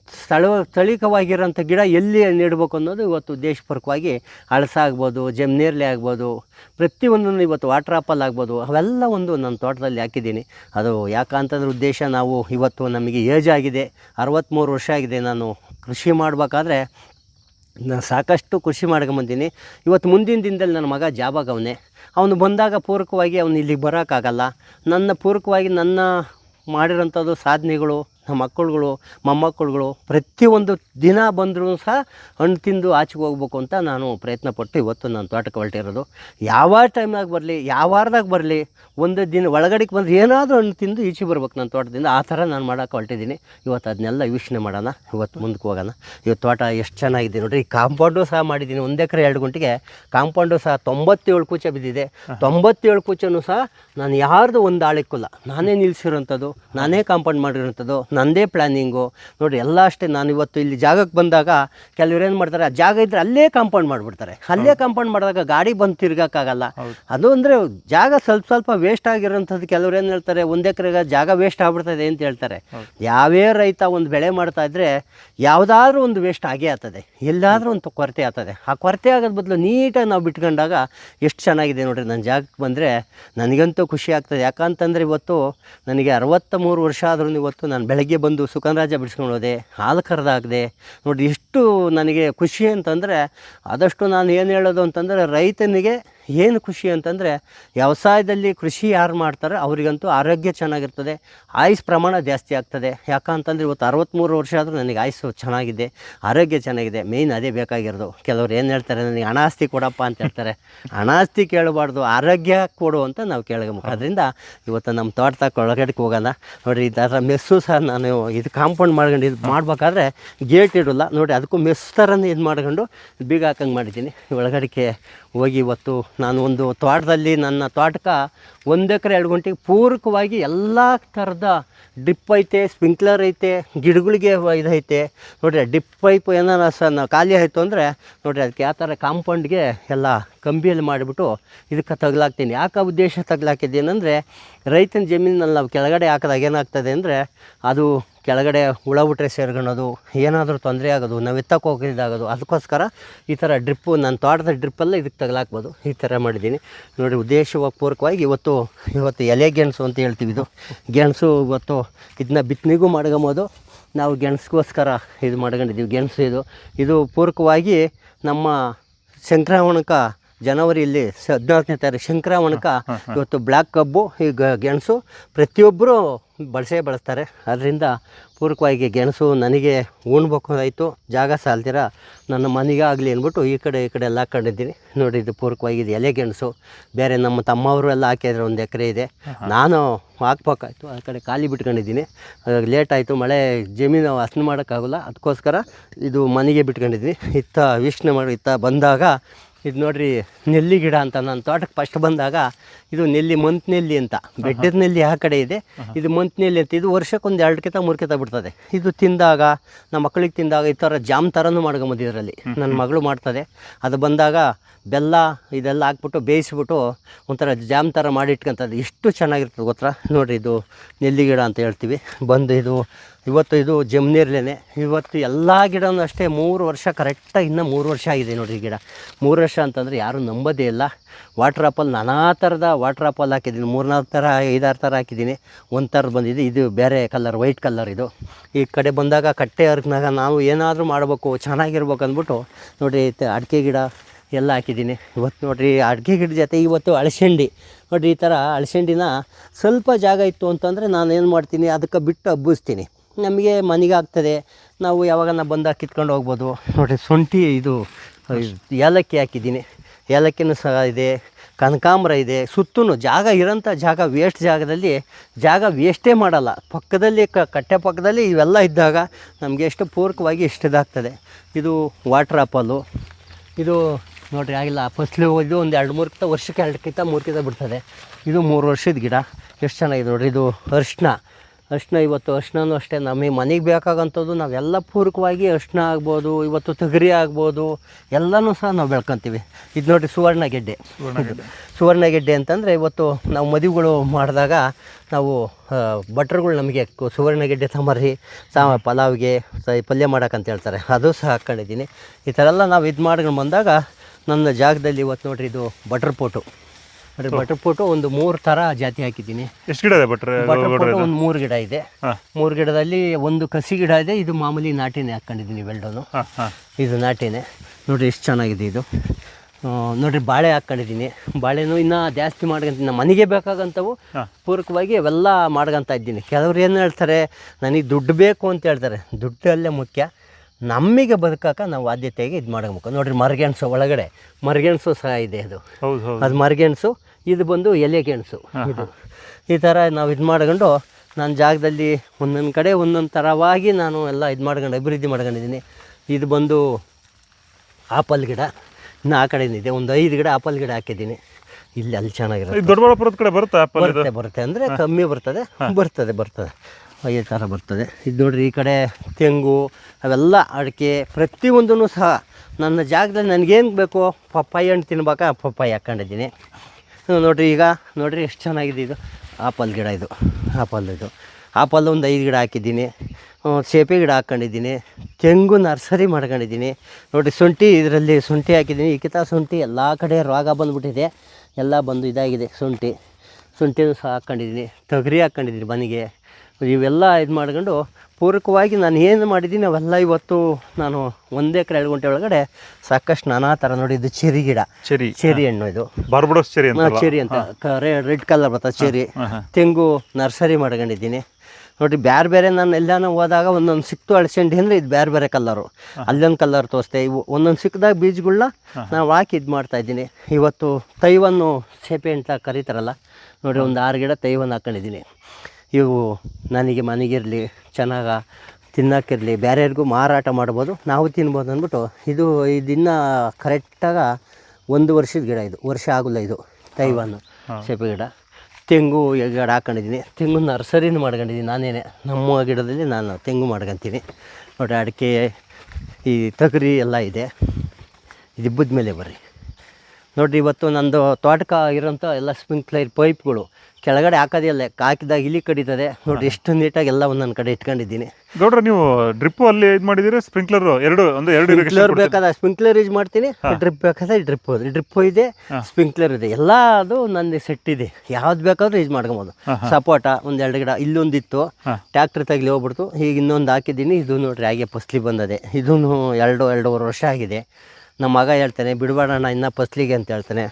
ಸ್ಥಳ ಸ್ಥಳೀಕವಾಗಿರೋಂಥ ಗಿಡ ಎಲ್ಲಿ ನೆಡಬೇಕು ಅನ್ನೋದು ಇವತ್ತು ಉದ್ದೇಶಪೂರ್ವಕವಾಗಿ ಅಳಸ ಆಗ್ಬೋದು ಜಮ್ನೇರ್ಲೆ ಆಗ್ಬೋದು, ಪ್ರತಿಯೊಂದನ್ನು ಇವತ್ತು ವಾಟರ್ ಆಪಲ್ ಆಗ್ಬೋದು, ಅವೆಲ್ಲ ಒಂದು ನನ್ನ ತೋಟದಲ್ಲಿ ಹಾಕಿದ್ದೀನಿ. ಅದು ಯಾಕಂತಂದ್ರೆ ಉದ್ದೇಶ ನಾವು ಇವತ್ತು ನಮಗೆ ಏಜ್ ಆಗಿದೆ ಅರವತ್ತ್ಮೂರು ವರ್ಷ ಆಗಿದೆ ನಾನು ಕೃಷಿ ಮಾಡಬೇಕಾದ್ರೆ ನಾನು ಸಾಕಷ್ಟು ಕೃಷಿ ಮಾಡ್ಕೊಂಬಂದೀನಿ ಇವತ್ತು ಮುಂದಿನ ದಿನದಲ್ಲಿ ನನ್ನ ಮಗ ಜಾಬಾಗವನೆ. ಅವನು ಬಂದಾಗ ಪೂರಕವಾಗಿ ಅವನು ಇಲ್ಲಿಗೆ ಬರೋಕ್ಕಾಗಲ್ಲ. ನನ್ನ ಪೂರಕವಾಗಿ ನನ್ನ ಮಾಡಿರೋಂಥದ್ದು ಸಾಧನೆಗಳು ನಮ್ಮ ಮಕ್ಕಳುಗಳು ಮೊಮ್ಮಕ್ಕಳುಗಳು ಪ್ರತಿಯೊಂದು ದಿನ ಬಂದರೂ ಸಹ ಹಣ್ಣು ತಿಂದು ಆಚೆಗೆ ಹೋಗ್ಬೇಕು ಅಂತ ನಾನು ಪ್ರಯತ್ನ ಪಟ್ಟು ಇವತ್ತು ನಾನು ತೋಟಕ್ಕೆ ಹೊರಟಿರೋದು. ಯಾವ ಟೈಮ್ನಾಗ ಬರಲಿ ಯಾವ ವಾರದಾಗ ಬರಲಿ ಒಂದು ದಿನ ಒಳಗಡೆಗೆ ಬಂದರೆ ಏನಾದರೂ ಹಣ್ಣು ತಿಂದು ಈಚೆ ಬರ್ಬೇಕು ನನ್ನ ತೋಟದಿಂದ ಆ ಥರ ನಾನು ಮಾಡೋಕೆ ಹೊರಟಿದ್ದೀನಿ. ಇವತ್ತು ಅದನ್ನೆಲ್ಲ ವೀಕ್ಷಣೆ ಮಾಡೋಣ ಇವತ್ತು ಮುಂದಕ್ಕೆ ಹೋಗೋಣ. ಇವತ್ತು ತೋಟ ಎಷ್ಟು ಚೆನ್ನಾಗಿದೆ ನೋಡ್ರಿ ಕಾಂಪೌಂಡು ಸಹ ಮಾಡಿದ್ದೀನಿ ಒಂದು ಎಕರೆ ಎರಡು ಗುಂಟಿಗೆ. ಕಾಂಪೌಂಡು ಸಹ ತೊಂಬತ್ತೇಳು ಕೂಚೆ ಬಿದ್ದಿದೆ. ತೊಂಬತ್ತೇಳು ಕೂಚನೂ ಸಹ ನಾನು ಯಾರ್ದು ಒಂದು ಆಳಿಕ್ಕಿಲ್ಲ. ನಾನೇ ನಿಲ್ಲಿಸಿರೋಂಥದ್ದು ನಾನೇ ಕಾಂಪೌಂಡ್ ಮಾಡಿರೋಂಥದ್ದು ನನ್ನದೇ ಪ್ಲ್ಯಾನಿಂಗು ನೋಡಿರಿ ಎಲ್ಲ ಅಷ್ಟೇ ನಾನು ಇವತ್ತು ಇಲ್ಲಿ ಜಾಗಕ್ಕೆ ಬಂದಾಗ ಕೆಲವ್ರು ಏನು ಮಾಡ್ತಾರೆ ಆ ಜಾಗ ಇದ್ದರೆ ಅಲ್ಲೇ ಕಾಂಪೌಂಡ್ ಮಾಡಿಬಿಡ್ತಾರೆ. ಅಲ್ಲೇ ಕಾಂಪೌಂಡ್ ಮಾಡಿದಾಗ ಗಾಡಿ ಬಂದು ತಿರ್ಗೋಕ್ಕಾಗಲ್ಲ ಅದು ಅಂದರೆ ಜಾಗ ಸ್ವಲ್ಪ ಸ್ವಲ್ಪ ವೇಸ್ಟ್ ಆಗಿರೋಂಥದ್ದು ಕೆಲವ್ರು ಏನು ಹೇಳ್ತಾರೆ ಒಂದು ಎಕರೆಗೆ ಜಾಗ ವೇಸ್ಟ್ ಆಗ್ಬಿಡ್ತದೆ ಅಂತ ಹೇಳ್ತಾರೆ. ಯಾವೇ ರೈತ ಒಂದು ಬೆಳೆ ಮಾಡ್ತಾ ಇದ್ರೆ ಯಾವುದಾದ್ರೂ ಒಂದು ವೇಸ್ಟ್ ಆಗೇ ಆಗ್ತದೆ. ಎಲ್ಲಾದರೂ ಒಂದು ಕೊರತೆ ಆಗ್ತದೆ. ಆ ಕೊರತೆ ಆಗೋದ್ ಬದಲು ನೀಟಾಗಿ ನಾವು ಬಿಟ್ಕೊಂಡಾಗ ಎಷ್ಟು ಚೆನ್ನಾಗಿದೆ ನೋಡಿರಿ ನನ್ನ ಜಾಗಕ್ಕೆ ಬಂದರೆ ನನಗಂತೂ ಖುಷಿ ಆಗ್ತದೆ. ಯಾಕಂತಂದರೆ ಇವತ್ತು ನನಗೆ ಅರವತ್ತ ಮೂರು ವರ್ಷ ಆದ್ರೂ ಇವತ್ತು ನಾನು ಬೆಳಗ್ಗೆ ಬಂದು ಸುಖನರಾಜ ಬಿಡಿಸ್ಕೊಂಡು ಹೋದೆ, ಹಾಲು ಕರೆದಾಗದೆ. ನೋಡಿ ಎಷ್ಟು ನನಗೆ ಖುಷಿ ಅಂತಂದರೆ, ಆದಷ್ಟು ನಾನು ಏನು ಹೇಳೋದು ಅಂತಂದರೆ, ರೈತನಿಗೆ ಏನು ಖುಷಿ ಅಂತಂದರೆ ವ್ಯವಸಾಯದಲ್ಲಿ ಕೃಷಿ ಯಾರು ಮಾಡ್ತಾರೆ ಅವರಿಗಂತೂ ಆರೋಗ್ಯ ಚೆನ್ನಾಗಿರ್ತದೆ ಆಯುಸ್ ಪ್ರಮಾಣ ಜಾಸ್ತಿ ಆಗ್ತದೆ. ಯಾಕಂತಂದ್ರೆ ಇವತ್ತು ಅರವತ್ತ್ಮೂರು ವರ್ಷ ಆದರೂ ನನಗೆ ಆಯುಸ್ಸು ಚೆನ್ನಾಗಿದೆ, ಆರೋಗ್ಯ ಚೆನ್ನಾಗಿದೆ. ಮೇಯ್ನ್ ಅದೇ ಬೇಕಾಗಿರೋದು. ಕೆಲವ್ರು ಏನು ಹೇಳ್ತಾರೆ, ನನಗೆ ಅನಾಸ್ತಿ ಕೊಡಪ್ಪ ಅಂತ ಹೇಳ್ತಾರೆ. ಅನಾಸ್ತಿ ಕೇಳಬಾರ್ದು, ಆರೋಗ್ಯ ಕೊಡು ಅಂತ ನಾವು ಕೇಳಬೇಕು ಅದರಿಂದ ಇವತ್ತು ನಮ್ಮ ತೋಟದಾಗ ಒಳಗಡೆಗೆ ಹೋಗೋಣ. ನೋಡಿ ಈ ಥರ ಮೆಸ್ಸು ಸಹ ನಾನು ಇದು ಕಾಂಪೌಂಡ್ ಮಾಡ್ಕೊಂಡು ಇದು ಮಾಡಬೇಕಾದ್ರೆ ಗೇಟ್ ಇಡೋಲ್ಲ. ನೋಡಿ ಅದಕ್ಕೂ ಮೆಸ್ ಥರನೇ ಇದು ಮಾಡ್ಕೊಂಡು ಬೀಗ ಹಾಕಂಗೆ ಮಾಡಿದ್ದೀನಿ. ಒಳಗಡೆಗೆ ಹೋಗಿ ಇವತ್ತು ನಾನು ಒಂದು ತೋಟದಲ್ಲಿ ನನ್ನ ತೋಟಕ್ಕೆ ಒಂದು ಎಕರೆ ಎರಡು ಗಂಟೆಗೆ ಪೂರಕವಾಗಿ ಎಲ್ಲ ಥರದ ಡ್ರಿಪ್ ಐತೆ ಸ್ಪ್ರಿಂಕ್ಲರ್ ಐತೆ, ಗಿಡಗಳಿಗೆ ಇದೈತೆ. ನೋಡಿರಿ ಡಿಪ್ ಪೈಪ್ ಏನಾರ ಸ ಖಾಲಿ ಆಯಿತು ಅಂದರೆ ನೋಡಿರಿ, ಅದಕ್ಕೆ ಯಾವ ಥರ ಕಾಂಪೌಂಡ್ಗೆ ಎಲ್ಲ ಕಂಬಿಯಲ್ಲಿ ಮಾಡಿಬಿಟ್ಟು ಇದಕ್ಕೆ ತಗಲಾಕ್ತೀನಿ. ಯಾಕೆ ಉದ್ದೇಶ ತಗಲಾಕಿದ್ದೀನಿ ಅಂದರೆ, ರೈತನ ಜಮೀನಲ್ಲಿ ನಾವು ಕೆಳಗಡೆ ಹಾಕಿದಾಗ ಏನಾಗ್ತದೆ ಅಂದರೆ, ಅದು ಕೆಳಗಡೆ ಹುಳ ಬಿಟ್ರೆ ಸೇರ್ಕೊಳ್ಳೋದು ಏನಾದರೂ ತೊಂದರೆ ಆಗೋದು, ನಾವು ಎತ್ತಕ್ಕೆ ಹೋಗಿದ್ದಾಗೋದು ಅದಕ್ಕೋಸ್ಕರ ಈ ಥರ ಡ್ರಿಪ್ಪು ನನ್ನ ತೋಟದ ಡ್ರಿಪ್ಪಲ್ಲೇ ಇದಕ್ಕೆ ತಗಲಾಕ್ಬೋದು. ಈ ಥರ ಮಾಡಿದ್ದೀನಿ. ನೋಡಿ ಉದ್ದೇಶವಾಗಿ ಪೂರ್ವಕವಾಗಿ ಇವತ್ತು ಇವತ್ತು ಎಲೆ ಗೆಣಸು ಅಂತ ಹೇಳ್ತೀವಿ ಇದು. ಗೆಣಸು ಇವತ್ತು ಇದನ್ನ ಬಿತ್ತನೆಗೂ ಮಾಡ್ಕೊಂಬೋದು ನಾವು ಗೆಣಸಿಗೋಸ್ಕರ ಇದು ಮಾಡ್ಕೊಂಡಿದ್ದೀವಿ. ಗೆಣಸು ಇದು. ಇದು ಪೂರಕವಾಗಿ ನಮ್ಮ ಸಂಕ್ರಮಣಕ ಜನವರಿಯಲ್ಲಿ ಸ ಹದಿನಾಲ್ಕನೇ ತಾರೀಕು ಸಂಕ್ರಮಣಕ ಇವತ್ತು ಬ್ಲ್ಯಾಕ್ ಕಬ್ಬು ಈಗ ಗೆಣಸು ಪ್ರತಿಯೊಬ್ಬರು ಬಳಸೇ ಬಳಸ್ತಾರೆ. ಅದರಿಂದ ಪೂರಕವಾಗಿ ಗೆಣಸು ನನಗೆ ಉಣ್ಬೇಕು ಆಯಿತು ಜಾಗ ಸಾಲ್ದಿರ ನನ್ನ ಮನೆಗೆ ಆಗಲಿ ಅಂದ್ಬಿಟ್ಟು ಈ ಕಡೆ ಈ ಕಡೆ ಎಲ್ಲ ಹಾಕೊಂಡಿದ್ದೀನಿ. ನೋಡಿ ಇದು ಪೂರ್ವಕವಾಗಿ ಇದು ಎಲೆ ಗೆಣಸು. ಬೇರೆ ನಮ್ಮ ತಮ್ಮವರು ಎಲ್ಲ ಹಾಕಿದ್ರೆ ಒಂದು ಎಕರೆ ಇದೆ. ನಾನು ಹಾಕ್ಬೇಕಾಯ್ತು ಆ ಕಡೆ ಖಾಲಿ ಬಿಟ್ಕೊಂಡಿದ್ದೀನಿ. ಲೇಟ್ ಆಯಿತು ಮಳೆ ಜಮೀನು ಹಸನು ಮಾಡೋಕ್ಕಾಗಲ್ಲ. ಅದಕ್ಕೋಸ್ಕರ ಇದು ಮನೆಗೆ ಬಿಟ್ಕೊಂಡಿದ್ದೀನಿ. ಇತ್ತ ವೀಕ್ಷಣೆ ಮಾಡಿ ಇತ್ತ ಬಂದಾಗ ಇದು ನೋಡ್ರಿ, ನೆಲ್ಲಿ ಗಿಡ ಅಂತ ನಾನು ತೋಟಕ್ಕೆ ಫಸ್ಟ್ ಬಂದಾಗ ಇದು ನೆಲ್ಲಿ ಮಂತ್ ನೆಲ್ಲಿ ಅಂತ ಬೆಡ್ಡದ ನೆಲ್ಲಿ ಆ ಕಡೆ ಇದೆ. ಇದು ಮಂತ್ ನೆಲ್ಲಿ ಅಂತ, ಇದು ವರ್ಷಕ್ಕೊಂದು ಎರಡು ಕಿತ, ಮೂರು ಕಿತ ಬಿಡ್ತದೆ. ಇದು ತಿಂದಾಗ ನಮ್ಮ ಮಕ್ಕಳಿಗೆ ತಿಂದಾಗ ಈ ಥರ ಜಾಮ್ ಥರನೂ ಮಾಡ್ಕೊಂಬೋದು ಇದರಲ್ಲಿ ನನ್ನ ಮಗಳು ಮಾಡ್ತದೆ. ಅದು ಬಂದಾಗ ಬೆಲ್ಲ ಇದೆಲ್ಲ ಹಾಕ್ಬಿಟ್ಟು ಬೇಯಿಸ್ಬಿಟ್ಟು ಒಂಥರ ಜಾಮ್ ಥರ ಮಾಡಿ ಇಟ್ಕೊಂತದ್ದು ಎಷ್ಟು ಚೆನ್ನಾಗಿರ್ತದೆ ಗೊತ್ತಾ? ನೋಡಿರಿ ಇದು ನೆಲ್ಲಿ ಗಿಡ ಅಂತ ಹೇಳ್ತೀವಿ. ಬಂದು ಇದು ಇವತ್ತು ಇದು ಜಮ್ನೀರ್ಲೇನೆ ಇವತ್ತು ಎಲ್ಲ ಗಿಡವೂ ಅಷ್ಟೇ ಮೂರು ವರ್ಷ ಕರೆಕ್ಟಾಗಿ ಇನ್ನೂ ಮೂರು ವರ್ಷ ಆಗಿದೆ ನೋಡಿರಿ ಗಿಡ. ಮೂರು ವರ್ಷ ಅಂತಂದರೆ ಯಾರೂ ನಂಬೋದೇ ಇಲ್ಲ. ವಾಟ್ರ್ ಆಪಲ್ ನಾನಾ ಥರದ ವಾಟ್ರ್ ಆಪಲ್ ಹಾಕಿದ್ದೀನಿ. ಮೂರ್ನಾಲ್ಕು ಥರ, ಐದಾರು ಥರ ಹಾಕಿದ್ದೀನಿ. ಒಂದು ಥರದ ಬಂದಿದೆ. ಇದು ಬೇರೆ ಕಲರ್ ವೈಟ್ ಕಲರ್ ಇದು. ಈ ಕಡೆ ಬಂದಾಗ ಕಟ್ಟೆ ಹರ್ಕ್ನಾಗ ನಾವು ಏನಾದರೂ ಮಾಡಬೇಕು, ಚೆನ್ನಾಗಿರ್ಬೇಕು ಅಂದ್ಬಿಟ್ಟು ನೋಡಿರಿ ಅಡಿಕೆ ಗಿಡ ಎಲ್ಲ ಹಾಕಿದ್ದೀನಿ. ಇವತ್ತು ನೋಡಿರಿ ಅಡಿಕೆ ಗಿಡ ಜೊತೆ ಇವತ್ತು ಅಳಸಂಡಿ ನೋಡಿರಿ ಈ ಥರ ಅಳಸಂಡಿನ ಸ್ವಲ್ಪ ಜಾಗ ಇತ್ತು ಅಂತಂದರೆ ನಾನು ಏನು ಮಾಡ್ತೀನಿ, ಅದಕ್ಕೆ ಬಿಟ್ಟು ಹಬ್ಬಿಸ್ತೀನಿ. ನಮಗೆ ಮನೆಗೆ ಆಗ್ತದೆ ನಾವು ಯಾವಾಗನ ಬಂದಾಗ ಕಿತ್ಕೊಂಡು ಹೋಗ್ಬೋದು. ನೋಡಿರಿ, ಶುಂಠಿ ಇದು, ಏಲಕ್ಕಿ ಹಾಕಿದ್ದೀನಿ. ಏಲಕ್ಕಿನೂ ಸಹ ಇದೆ, ಕನಕಾಂಬರ ಇದೆ. ಸುತ್ತೂ ಜಾಗ ಇರೋಂಥ ಜಾಗ ವೇಸ್ಟ್ ಜಾಗದಲ್ಲಿ ಜಾಗ ವೇಸ್ಟೇ ಮಾಡಲ್ಲ. ಪಕ್ಕದಲ್ಲಿ ಕ, ಕಟ್ಟೆ ಪಕ್ಕದಲ್ಲಿ ಇವೆಲ್ಲ ಇದ್ದಾಗ ನಮಗೆ ಎಷ್ಟು ಪೂರಕವಾಗಿ ಇಷ್ಟಿದಾಗ್ತದೆ ಇದು ವಾಟ್ರ್ ಆಪಲ್ಲು ಇದು ನೋಡಿರಿ, ಆಗಿಲ್ಲ ಫಸ್ಲು ಇದು ಒಂದು ಎರಡು ಮೂರು ಕಿಂತ ವರ್ಷಕ್ಕೆ ಎರಡು ಕಿತ್ತ ಬಿಡ್ತದೆ. ಇದು ಮೂರು ವರ್ಷದ ಗಿಡ. ಎಷ್ಟು ಚೆನ್ನಾಗಿದೆ ನೋಡಿರಿ, ಇದು ಅರಿಶಿನ ಅರಿಶಿನ ಇವತ್ತು ಅರ್ಶಿನೂ ಅಷ್ಟೇ. ನಮಗೆ ಮನೆಗೆ ಬೇಕಾಗಂಥದ್ದು ನಾವೆಲ್ಲ ಪೂರಕವಾಗಿ ಅರ್ಶಿನ ಆಗ್ಬೋದು ಇವತ್ತು ತೊಗರಿ ಆಗ್ಬೋದು ಎಲ್ಲನೂ ಸಹ ನಾವು ಬೆಳ್ಕೊತೀವಿ. ಇದು ನೋಡಿರಿ ಸುವರ್ಣ ಗೆಡ್ಡೆ. ಸುವರ್ಣ ಗೆಡ್ಡೆ. ಅಂತಂದರೆ ಇವತ್ತು ನಾವು ಮದುವೆಗಳು ಮಾಡಿದಾಗ ನಾವು ಬಟ್ರುಗಳು ನಮಗೆ ಸುವರ್ಣ ಗೆಡ್ಡೆ ತಮರಿ ಸಾ ಪಲಾವ್ಗೆ ಸಹ ಪಲ್ಯ ಮಾಡೋಕ್ಕಂತ ಹೇಳ್ತಾರೆ. ಅದು ಸಹ ಹಾಕ್ಕೊಂಡಿದ್ದೀನಿ ಈ ಥರ ಎಲ್ಲ ನಾವು ಇದು ಮಾಡ್ಕೊಂಡು ಬಂದಾಗ ನನ್ನ ಜಾಗದಲ್ಲಿ ಇವತ್ತು ನೋಡಿರಿ ಇದು ಬಟರ್ ಪೋಟು. ನೋಡ್ರಿ ಬಟರ್ ಫೋಟೋ ಒಂದು ಮೂರು ಥರ ಜಾತಿ ಹಾಕಿದ್ದೀನಿ. ಎಷ್ಟು ಗಿಡ ಇದೆ ಬಟ್ರೆ ಒಂದು ಮೂರು ಗಿಡ ಇದೆ. ಮೂರು ಗಿಡದಲ್ಲಿ ಒಂದು ಕಸಿ ಗಿಡ ಇದೆ ಇದು ಮಾಮೂಲಿ ನಾಟಿನೇ ಹಾಕ್ಕೊಂಡಿದ್ದೀನಿ ಬೆಲ್ಡೋನು ಇದು ನಾಟಿನೇ. ನೋಡಿ ಎಷ್ಟು ಚೆನ್ನಾಗಿದೆ ಇದು. ನೋಡಿರಿ ಬಾಳೆ ಹಾಕೊಂಡಿದ್ದೀನಿ. ಬಾಳೆನೂ ಇನ್ನೂ ಜಾಸ್ತಿ ಮಾಡ್ಕೊಂತೀನಿ. ನಮ್ಮ ಮನೆಗೆ ಬೇಕಾಗಂಥವು. ಪೂರಕವಾಗಿ ಅವೆಲ್ಲ ಮಾಡ್ಕೊತ ಇದ್ದೀನಿ. ಕೆಲವ್ರು ಏನು ಹೇಳ್ತಾರೆ ನನಗೆ ದುಡ್ಡು ಬೇಕು ಅಂತ ಹೇಳ್ತಾರೆ. ದುಡ್ಡು ಅಲ್ಲೇ ಮುಖ್ಯ. ನಮಗೆ ಬದುಕಾಕ ನಾವು ಆದ್ಯತೆಗೆ ಇದು ಮಾಡ್ಕೊಬೇಕು. ನೋಡ್ರಿ ಮರಗೆಣಸು ಒಳಗಡೆ. ಮರಗೆಣಸು ಸಹ ಇದೆ ಅದು. ಅದು ಮರಗೆಣಸು ಇದು ಬಂದು ಎಲೆ ಗೆಣಸು. ಇದು. ಈ ಥರ ನಾವು ಇದು ಮಾಡ್ಕೊಂಡು ನನ್ನ ಜಾಗದಲ್ಲಿ ಒಂದೊಂದು ಕಡೆ ಒಂದೊಂದು ಥರವಾಗಿ ನಾನು ಎಲ್ಲ ಇದು ಮಾಡ್ಕೊಂಡು ಅಭಿವೃದ್ಧಿ ಮಾಡ್ಕೊಂಡಿದ್ದೀನಿ. ಇದು ಬಂದು ಆಪಲ್ ಗಿಡ. ಇನ್ನು ಆ ಕಡೆ ಇದೆ. ಒಂದು ಐದು ಗಿಡ ಆಪಲ್ ಗಿಡ ಹಾಕಿದ್ದೀನಿ. ಇಲ್ಲಿ ಅಲ್ಲಿ ಚೆನ್ನಾಗಿರುತ್ತೆ. ದೊಡ್ಡಬಳ್ಳಾಪುರದ ಕಡೆ ಬರುತ್ತೆ ಬರುತ್ತೆ ಬರುತ್ತೆ. ಅಂದರೆ ಕಮ್ಮಿ ಬರ್ತದೆ ಬರ್ತದೆ ಬರ್ತದೆ. ಈ ಥರ ಬರ್ತದೆ. ಇದು ನೋಡ್ರಿ ಈ ಕಡೆ ತೆಂಗು ಅವೆಲ್ಲ ಅಡಿಕೆ ಪ್ರತಿಯೊಂದೂ ಸಹ ನನ್ನ ಜಾಗದಲ್ಲಿ ನನಗೇನು ಬೇಕೋ ಪಪ್ಪಾಯಿ ಹಣ್ಣು ತಿನ್ಬೇಕಾ ಪಪ್ಪಾಯಿ ಹಾಕ್ಕೊಂಡಿದ್ದೀನಿ. ನೋಡ್ರಿ ಈಗ, ನೋಡಿರಿ ಎಷ್ಟು ಚೆನ್ನಾಗಿದೆ ಇದು. ಆಪಲ್ ಗಿಡ ಇದು ಆಪಲ್ ಇದು. ಆಪಲ್ ಒಂದು ಐದು ಗಿಡ ಹಾಕಿದ್ದೀನಿ. ಸೇಪೆ ಗಿಡ ಹಾಕ್ಕೊಂಡಿದ್ದೀನಿ. ತೆಂಗು ನರ್ಸರಿ ಮಾಡ್ಕೊಂಡಿದ್ದೀನಿ. ನೋಡಿರಿ, ಶುಂಠಿ ಇದರಲ್ಲಿ ಶುಂಠಿ ಹಾಕಿದ್ದೀನಿ. ಈಕಿತ ಶುಂಠಿ ಎಲ್ಲ ಕಡೆ ರೋಗ ಬಂದುಬಿಟ್ಟಿದೆ. ಎಲ್ಲ ಬಂದು ಇದಾಗಿದೆ ಶುಂಠಿ. ಶುಂಠಿನೂ ಸಹ ಹಾಕ್ಕೊಂಡಿದ್ದೀನಿ. ತೊಗರಿ ಹಾಕ್ಕೊಂಡಿದ್ದೀನಿ ಮನೆಗೆ. ಇವೆಲ್ಲ ಇದು ಮಾಡ್ಕೊಂಡು ಪೂರಕವಾಗಿ ನಾನು ಏನು ಮಾಡಿದ್ದೀನಿ ಅವೆಲ್ಲ ಇವತ್ತು ನಾನು ಒಂದೇ ಎಕರೆ ಎರಡು ಗಂಟೆ ಒಳಗಡೆ ಸಾಕಷ್ಟು ನಾನಾ ಥರ ನೋಡಿ ಇದು ಚೆರಿ ಗಿಡ. ಚೆರಿ. ಚೆರಿ ಹಣ್ಣು ಇದು. ಬಾರ್ಬಡೋಸ್ ಚೆರಿ ಅಂತ ಚೆರಿ ಅಂತ. ರೆಡ್ ಕಲರ್ ಬರ್ತಾ ಚೆರಿ. ತೆಂಗು ನರ್ಸರಿ ಮಾಡ್ಕೊಂಡಿದ್ದೀನಿ. ನೋಡಿ ಬೇರೆ ಬೇರೆ ನಾನು ಎಲ್ಲಾನ ಹೋದಾಗ ಒಂದೊಂದು ಸಿಕ್ತು ಅಳ್ಸಂಡಿ ಅಂದರೆ ಇದು ಬೇರೆ ಬೇರೆ ಕಲ್ಲರು ಅಲ್ಲೊಂದು ಕಲರ್ ತೋರಿಸ್ತೆ ಇವು ಒಂದೊಂದು ಸಿಕ್ಕದಾಗ ಬೀಜಗಳನ್ನ ನಾವು ಹಾಕಿ ಇದು ಮಾಡ್ತಾ ಇದ್ದೀನಿ. ಇವತ್ತು ತೈವನ್ನು ಸೇಪೆ ಅಂತ ಕರೀತಾರಲ್ಲ. ನೋಡಿ ಒಂದು ಆರು ಗಿಡ ತೈವನ್ನು ಹಾಕ್ಕೊಂಡಿದ್ದೀನಿ ಇವು ನನಗೆ ಮನೆಗಿರಲಿ ಚೆನ್ನಾಗ ತಿನ್ನೋಕ್ಕಿರಲಿ ಬೇರೆಯವ್ರಿಗೂ ಮಾರಾಟ ಮಾಡ್ಬೋದು ನಾವು ತಿನ್ಬೋದು ಅಂದ್ಬಿಟ್ಟು ಇದು ಇದನ್ನು ಕರೆಕ್ಟಾಗ ಒಂದು ವರ್ಷದ ಗಿಡ ಇದು ವರ್ಷ ಆಗೋಲ್ಲ ಇದು ತೈವಾನು ಸೇಪೆ ಗಿಡ. ತೆಂಗು ಗಿಡ ಹಾಕೊಂಡಿದ್ದೀನಿ. ತೆಂಗು ನರ್ಸರಿನೂ ಮಾಡ್ಕೊಂಡಿದ್ದೀನಿ ನಾನೇನೆ. ನಮ್ಮ ಗಿಡದಲ್ಲಿ ನಾನು ತೆಂಗು ಮಾಡ್ಕೊತೀನಿ. ನೋಡಿ ಅಡಿಕೆ ಈ ತೊಗರಿ ಎಲ್ಲ ಇದೆ. ಇದಿಬ್ಬದ ಮೇಲೆ ಬರ್ರಿ. ನೋಡಿರಿ ಇವತ್ತು ನಂದು ತೋಟಕ್ಕೆ ಇರೋಂಥ ಎಲ್ಲ ಸ್ಪ್ರಿಂಕ್ಲರ್ ಪೈಪ್ಗಳು ಕೆಳಗಡೆ ಹಾಕೋದಿಲ್ಲ ಹಾಕಿದಾಗ ಇಲಿ ಕಡಿತದೆ. ನೋಡಿ ಎಷ್ಟು ನೀಟಾಗಿ ಎಲ್ಲ ಒಂದೊಂದು ಕಡೆ ಇಟ್ಕೊಂಡಿದ್ದೀನಿ. ಗೌಡ್ರ ನೀವು ಡ್ರಿಪ್ ಅಲ್ಲಿ ಇದು ಮಾಡಿದಿರಿ ಸ್ಪ್ರಿಂಕ್ಲರ್ ಎರಡು ಒಂದು ಎರಡು ಸ್ಪ್ರಿಂಕ್ಲರ್ ಬೇಕಾದ ಸ್ಪ್ರಿಂಕ್ಲರ್ ಯೂಸ್ ಮಾಡ್ತೀನಿ. ಡ್ರಿಪ್ ಬೇಕಾದ್ರೆ ಡ್ರಿಪ್ ಡ್ರಿಪ್ ಇದೆ ಸ್ಪ್ರಿಂಕ್ಲರ್ ಇದೆ. ಎಲ್ಲ ಅದು ನಂದು ಸೆಟ್ ಇದೆ. ಯಾವ್ದು ಬೇಕಾದ್ರೂ ಯೂಸ್ ಮಾಡ್ಕೊಬೋದು. ಸಪೋಟ ಒಂದು ಎರಡು ಗಿಡ ಇಲ್ಲೊಂದಿತ್ತು. ಟ್ಯಾಕ್ಟ್ರ್ ತಗಲಿ ಹೋಗ್ಬಿಡ್ತು. ಈಗ ಇನ್ನೊಂದು ಹಾಕಿದ್ದೀನಿ. ಇದು ನೋಡ್ರಿ ಹಾಗೆ ಫಸ್ಲಿ ಬಂದದೆ. ಇದೂ ಎರಡು ಎರಡೂವರೆ ವರ್ಷ ಆಗಿದೆ. ನಮ್ಮ ಮಗ ಹೇಳ್ತಾನೆ ಬಿಡಬೇಡಣ್ಣ ಇನ್ನೂ ಫಸ್ಲಿಗೆ ಅಂತ ಹೇಳ್ತಾನೆ.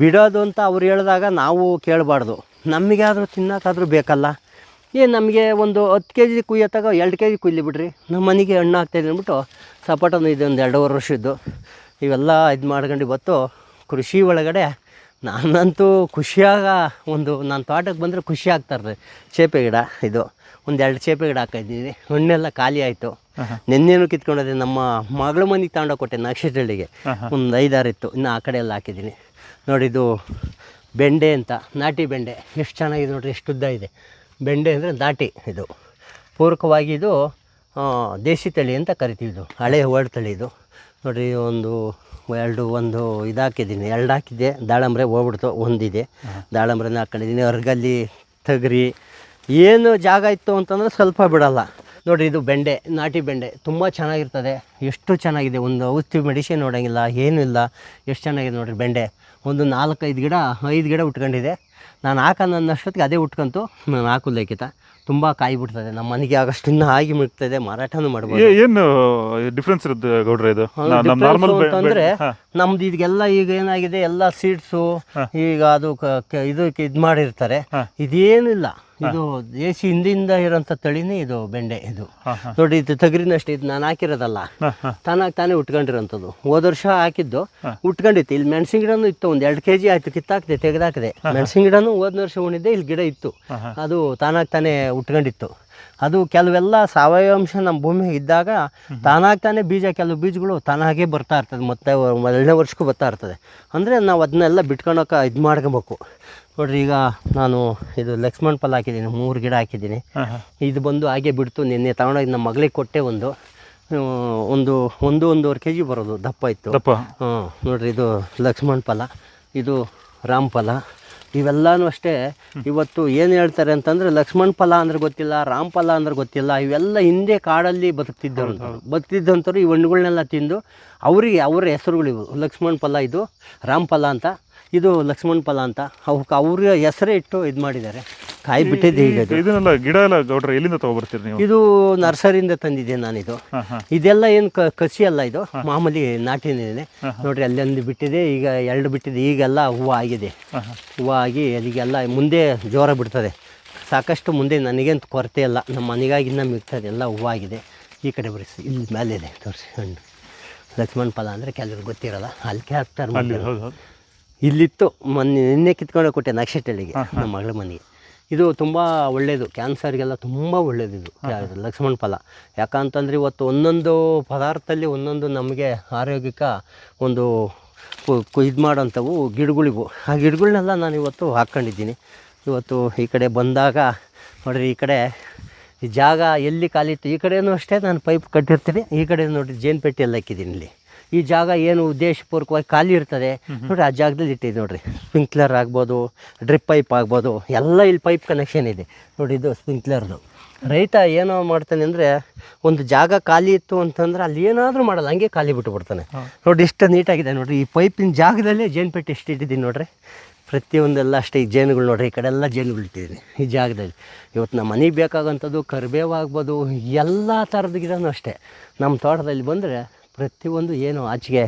ಬಿಡೋದು ಅಂತ ಅವ್ರು ಹೇಳಿದಾಗ ನಾವು ಕೇಳಬಾರ್ದು. ನಮಗಾದ್ರೂ ತಿನ್ನೋಕ್ಕಾದರೂ ಬೇಕಲ್ಲ. ಏ ನಮಗೆ ಒಂದು ಹತ್ತು ಕೆ ಜಿ ಕುಯ್ಯತ್ತಾಗ ಎರಡು ಕೆ ಜಿ ಕುಯ್ಲಿ ಬಿಡ್ರಿ. ನಮ್ಮ ಮನೆಗೆ ಹಣ್ಣು ಆಗ್ತಾಯಿದೆ ಅಂದ್ಬಿಟ್ಟು ಸಪೋಟನು ಇದೆ ಒಂದು ಎರಡೂವರೆ ವರ್ಷದ್ದು. ಇವೆಲ್ಲ ಇದು ಮಾಡ್ಕೊಂಡು ಇವತ್ತು ಕೃಷಿ ಒಳಗಡೆ ನಾನಂತೂ ಖುಷಿಯಾಗ ಒಂದು ನಾನು ತೋಟಕ್ಕೆ ಬಂದರೆ ಖುಷಿ ಆಗ್ತಾರೆ ಚೇಪೆ ಗಿಡ ಇದು. ಒಂದು ಎರಡು ಚೇಪೆ ಗಿಡ ಹಾಕಿದ್ದೀನಿ ಹಣ್ಣೆಲ್ಲ ಖಾಲಿ ಆಯಿತು. ನಿನ್ನೇನು ಕಿತ್ಕೊಂಡಿದೆ ನಮ್ಮ ಮಗಳ ಮನೆಗೆ ತಗೊಂಡೋಗಿ ಕೊಟ್ಟೆ ನಕ್ಷತ್ರಳ್ಳಿಗೆ ಒಂದು ಐದಾರು ಇತ್ತು. ಇನ್ನು ಆ ಕಡೆ ಎಲ್ಲ ಹಾಕಿದ್ದೀನಿ. ನೋಡಿ ಇದು ಬೆಂಡೆ ಅಂತ, ನಾಟಿ ಬೆಂಡೆ. ಎಷ್ಟು ಚೆನ್ನಾಗಿದೆ ನೋಡ್ರಿ, ಎಷ್ಟು ಉದ್ದ ಇದೆ. ಬೆಂಡೆ ಅಂದರೆ ನಾಟಿ ಇದು. ಪೂರಕವಾಗಿ ಇದು ದೇಶಿ ತಳಿ ಅಂತ ಕರಿತೀವಿ ಇದು. ಹಳೆ ವರ್ಡ್ ತಳಿ ಇದು. ನೋಡಿರಿ, ಒಂದು, ಎರಡು, ಒಂದು ಇದು ಹಾಕಿದ್ದೀನಿ. ಎರಡು ಹಾಕಿದ್ದೆ. ದಾಳಂಬ್ರೆ ಹೋಗ್ಬಿಡ್ತು, ಒಂದಿದೆ. ದಾಳಂಬ್ರೆನ ಹಾಕೊಂಡಿದ್ದೀನಿ. ಅರ್ಗಲ್ಲಿ, ತಗರಿ, ಏನು ಜಾಗ ಇತ್ತು ಅಂತಂದರೆ ಸ್ವಲ್ಪ ಬಿಡೋಲ್ಲ. ನೋಡಿರಿ, ಇದು ಬೆಂಡೆ, ನಾಟಿ ಬೆಂಡೆ. ತುಂಬ ಚೆನ್ನಾಗಿರ್ತದೆ. ಎಷ್ಟು ಚೆನ್ನಾಗಿದೆ. ಒಂದು ಔಷಧಿ ಮೆಡಿಸಿನ್ ನೋಡೋಂಗಿಲ್ಲ, ಏನೂ ಇಲ್ಲ. ಎಷ್ಟು ಚೆನ್ನಾಗಿದೆ ನೋಡಿರಿ ಬೆಂಡೆ. ಒಂದು ನಾಲ್ಕೈದು ಗಿಡ ಐದು ಗಿಡ ಉಟ್ಕೊಂಡಿದೆ. ನಾನು ಹಾಕೋಣ ಅನ್ನಷ್ಟೊತ್ತಿಗೆ ಅದೇ ಉಟ್ಕೊಂತು ನಾನು ಹಾಕುಲೇಕಿತ ತುಂಬ ಕಾಯಿ ಬಿಡ್ತದೆ ನಮ್ಮ ಮನೆಗೆ ಆಗಷ್ಟು ಇನ್ನೂ ಆಗಿ ಮಿಡ್ತದೆ ಮಾರಾಟನೂ ಮಾಡ್ಬೋದು. ಏನು ಡಿಫ್ರೆನ್ಸ್ ಇರುತ್ತೆ ಗೌಡ್ರೆ ಇದು? ನಾರ್ಮಲ್ ಅಂತಂದ್ರೆ ನಮ್ದು ಇದೆಲ್ಲ ಈಗ ಏನಾಗಿದೆ ಎಲ್ಲ ಸೀಡ್ಸು ಈಗ ಅದು ಇದು ಇದಕ್ಕೆ ಇದು ಮಾಡಿರ್ತಾರೆ. ಇದೇನಿಲ್ಲ. ಇದು ದೇಶಿ ಹಿಂದಿಂದ ಇರೋಂಥ ತಳಿನೇ ಇದು ಬೆಂಡೆ ಇದು. ನೋಡಿ ಇದು ತಗರಿನಷ್ಟು ಇದು ನಾನು ಹಾಕಿರೋದಲ್ಲ. ತಾನಾಗಿ ತಾನೇ ಉಟ್ಕೊಂಡಿರೋಂಥದ್ದು. ಹೋದ ವರ್ಷ ಹಾಕಿದ್ದು ಉಟ್ಕೊಂಡಿತ್ತು. ಇಲ್ಲಿ ಮೆಣಸಿನ ಗಿಡನೂ ಇತ್ತು ಒಂದು ಎರಡು ಕೆ ಜಿ ಆಯ್ತು ಕಿತ್ತಾಕ್ದೆ ತೆಗೆದಾಕಿದೆ. ಮೆಣಸಿನ ಗಿಡನೂ ಹೋದ ವರ್ಷ ಉಣಿದ್ದೆ ಇಲ್ಲಿ ಗಿಡ ಇತ್ತು. ಅದು ತಾನಾಗಿ ತಾನೇ ಉಟ್ಕೊಂಡಿತ್ತು. ಅದು ಕೆಲವೆಲ್ಲ ಸಾವಯವ ಅಂಶ ನಮ್ಮ ಭೂಮಿಗೆ ಇದ್ದಾಗ ತಾನಾಗ್ತಾನೆ ಬೀಜ ಕೆಲವು ಬೀಜಗಳು ತಾನಾಗೆ ಬರ್ತಾ ಇರ್ತದೆ ಮತ್ತೆ ಎರಡನೇ ವರ್ಷಕ್ಕೂ ಬರ್ತಾ ಇರ್ತದೆ. ಅಂದರೆ ನಾವು ಅದನ್ನೆಲ್ಲ ಬಿಟ್ಕೊಳಕ್ಕೆ ಇದು ಮಾಡ್ಕೊಬೇಕು. ನೋಡ್ರಿ ಈಗ ನಾನು ಇದು ಲಕ್ಷ್ಮಣ್ ಫಲ ಹಾಕಿದ್ದೀನಿ ಮೂರು ಗಿಡ ಹಾಕಿದ್ದೀನಿ. ಇದು ಬಂದು ಹಾಗೆ ಬಿಡ್ತು ನಿನ್ನೆ ತಗೊಂಡೋಗಿ ನಮ್ಮ ಮಗಳಿಗೆ ಕೊಟ್ಟೆ ಒಂದು. ಒಂದು ಒಂದು ಒಂದೂವರೆ ಕೆ ಜಿ ಬರೋದು ದಪ್ಪ ಇತ್ತು. ದಪ್ಪ? ಹ್ಞೂ ನೋಡ್ರಿ ಇದು ಲಕ್ಷ್ಮಣ್ ಫಲ ಇದು ರಾಮ್ ಫಲ ಇವೆಲ್ಲನೂ ಅಷ್ಟೇ. ಇವತ್ತು ಏನು ಹೇಳ್ತಾರೆ ಅಂತಂದರೆ ಲಕ್ಷ್ಮಣ್ ಫಲ ಅಂದ್ರೆ ಗೊತ್ತಿಲ್ಲ ರಾಮ್ ಫಲ ಅಂದ್ರೆ ಗೊತ್ತಿಲ್ಲ ಇವೆಲ್ಲ ಹಿಂದೆ ಕಾಡಲ್ಲಿ ಬದುಕ್ತಿದ್ದರು ಬದುಕ್ತಿದ್ದಂಥವ್ರು ಈ ಹಣ್ಣುಗಳನ್ನೆಲ್ಲ ತಿಂದು ಅವರಿಗೆ ಅವರ ಹೆಸರುಗಳು ಇವು. ಲಕ್ಷ್ಮಣ ಫಲ ಇದು ರಾಮ್ ಫಲ ಅಂತ ಇದು ಲಕ್ಷ್ಮಣ್ ಫಲ ಅಂತ. ಅವಕ್ಕೆ ಅವ್ರ ಹೆಸರೇ ಇಟ್ಟು ಇದು ಮಾಡಿದ್ದಾರೆ. ಕಾಯಿ ಬಿಟ್ಟಿದೆ ಈಗ ಇದು. ಇದನ್ನೆಲ್ಲ ಗಿಡ ಎಲ್ಲ ಗೌಡ್ರೆ ಎಲ್ಲಿಂದ ತಗೊಬರ್ತೀರಿ ನೀವು? ಇದು ನರ್ಸರಿಯಿಂದ ತಂದಿದ್ದೆ ನಾನಿದು. ಹಾ ಇದೆಲ್ಲ ಏನು ಕ ಕಸಿ ಅಲ್ಲ ಇದು. ಮಾಮೂಲಿ ನಾಟಿನೇ ನೋಡ್ರಿ ಅಲ್ಲೊಂದು ಬಿಟ್ಟಿದೆ ಈಗ ಎರಡು ಬಿಟ್ಟಿದೆ ಈಗೆಲ್ಲ ಹೂವು ಆಗಿದೆ. ಹೂವು ಆಗಿ ಅಲ್ಲಿಗೆಲ್ಲ ಮುಂದೆ ಜೋರ ಬಿಡ್ತದೆ. ಸಾಕಷ್ಟು ಮುಂದೆ ನನಗೇನು ಕೊರತೆ ಇಲ್ಲ. ನಮ್ಮ ಮನೆಗಾಗಿ ಇನ್ನೂ ಮಿಗ್ತದೆ ಎಲ್ಲ ಹೂವು ಆಗಿದೆ. ಈ ಕಡೆ ಬರಿಸಿ ಇಲ್ಲಿ ಮೇಲೆ ಇದೆ ತೋರಿಸಿ ಹಣ್ಣು. ಲಕ್ಷ್ಮಣ ಫಲ ಅಂದರೆ ಕೆಲವ್ರಿಗೆ ಗೊತ್ತಿರಲ್ಲ. ಅಲ್ಲಿ ಕ್ಯಾಪ್ಟರ್ ಅಲ್ಲಿ ಹೌದು ಹೌದು. ಇಲ್ಲಿತ್ತು ಮೊನ್ನೆ ನಿನ್ನೆ ಕಿತ್ಕೊಂಡು ಕೊಟ್ಟೆ ನಕ್ಷೆಟ್ಟಳ್ಳಿಗೆ ನಮ್ಮ ಮಗಳ ಮನೆಗೆ. ಇದು ತುಂಬ ಒಳ್ಳೆಯದು ಕ್ಯಾನ್ಸರ್ಗೆಲ್ಲ ತುಂಬ ಒಳ್ಳೆಯದು ಇದು. ಯಾವ್ದು? ಲಕ್ಷ್ಮಣ ಫಲ. ಯಾಕಂತಂದ್ರೆ ಇವತ್ತು ಒಂದೊಂದು ಪದಾರ್ಥದಲ್ಲಿ ಒಂದೊಂದು ನಮಗೆ ಆರೋಗ್ಯಕ ಒಂದು ಇದು ಮಾಡೋಂಥವು ಗಿಡಗಳಿಗೂ ಆ ಗಿಡಗಳನ್ನೆಲ್ಲ ನಾನು ಇವತ್ತು ಹಾಕ್ಕೊಂಡಿದ್ದೀನಿ. ಇವತ್ತು ಈ ಕಡೆ ಬಂದಾಗ ನೋಡಿರಿ ಈ ಕಡೆ ಈ ಜಾಗ ಎಲ್ಲಿ ಖಾಲಿತ್ತು ಈ ಕಡೆಯೂ ಅಷ್ಟೇ ನಾನು ಪೈಪ್ ಕಟ್ಟಿರ್ತೀನಿ. ಈ ಕಡೆ ನೋಡಿರಿ ಜೇನು ಪೆಟ್ಟಿ ಎಲ್ಲ ಹಾಕಿದ್ದೀನಿ ಇಲ್ಲಿ. ಈ ಜಾಗ ಏನು ಉದ್ದೇಶಪೂರ್ವಕವಾಗಿ ಖಾಲಿ ಇರ್ತದೆ ನೋಡ್ರಿ ಆ ಜಾಗದಲ್ಲಿ ಇಟ್ಟಿದ್ದು ನೋಡ್ರಿ. ಸ್ಪ್ರಿಂಕ್ಲರ್ ಆಗ್ಬೋದು ಡ್ರಿಪ್ ಪೈಪ್ ಆಗ್ಬೋದು ಎಲ್ಲ ಇಲ್ಲಿ ಪೈಪ್ ಕನೆಕ್ಷನ್ ಇದೆ. ನೋಡಿ ಇದು ಸ್ಪ್ರಿಂಕ್ಲರ್ದು ರೈತ ಏನೋ ಮಾಡ್ತಾನೆ ಅಂದರೆ ಒಂದು ಜಾಗ ಖಾಲಿ ಇತ್ತು ಅಂತಂದ್ರೆ ಅಲ್ಲಿ ಏನಾದರೂ ಮಾಡಲ್ಲ ಹಂಗೆ ಖಾಲಿ ಬಿಟ್ಟು ಬಿಡ್ತಾನೆ ನೋಡಿ ಇಷ್ಟು ನೀಟಾಗಿದೆ ನೋಡ್ರಿ. ಈ ಪೈಪಿನ ಜಾಗದಲ್ಲೇ ಜೇನು ಪೆಟ್ಟಿ ಎಷ್ಟು ಇಟ್ಟಿದ್ದೀನಿ ನೋಡ್ರಿ. ಪ್ರತಿಯೊಂದೆಲ್ಲ ಅಷ್ಟೇ ಈ ಜೇನುಗಳು ನೋಡ್ರಿ ಈ ಕಡೆ ಎಲ್ಲ ಜೇನುಗಳು ಇಟ್ಟಿದ್ದೀನಿ ಈ ಜಾಗದಲ್ಲಿ. ಇವತ್ತು ನಮ್ಮ ಮನೆಗೆ ಬೇಕಾಗಂಥದ್ದು ಕರಿಬೇವು ಆಗ್ಬೋದು ಎಲ್ಲ ಥರದ ಗಿಡನೂ ಅಷ್ಟೇ. ನಮ್ಮ ತೋಟದಲ್ಲಿ ಬಂದರೆ ಪ್ರತಿಯೊಂದು ಏನು ಆಚೆಗೆ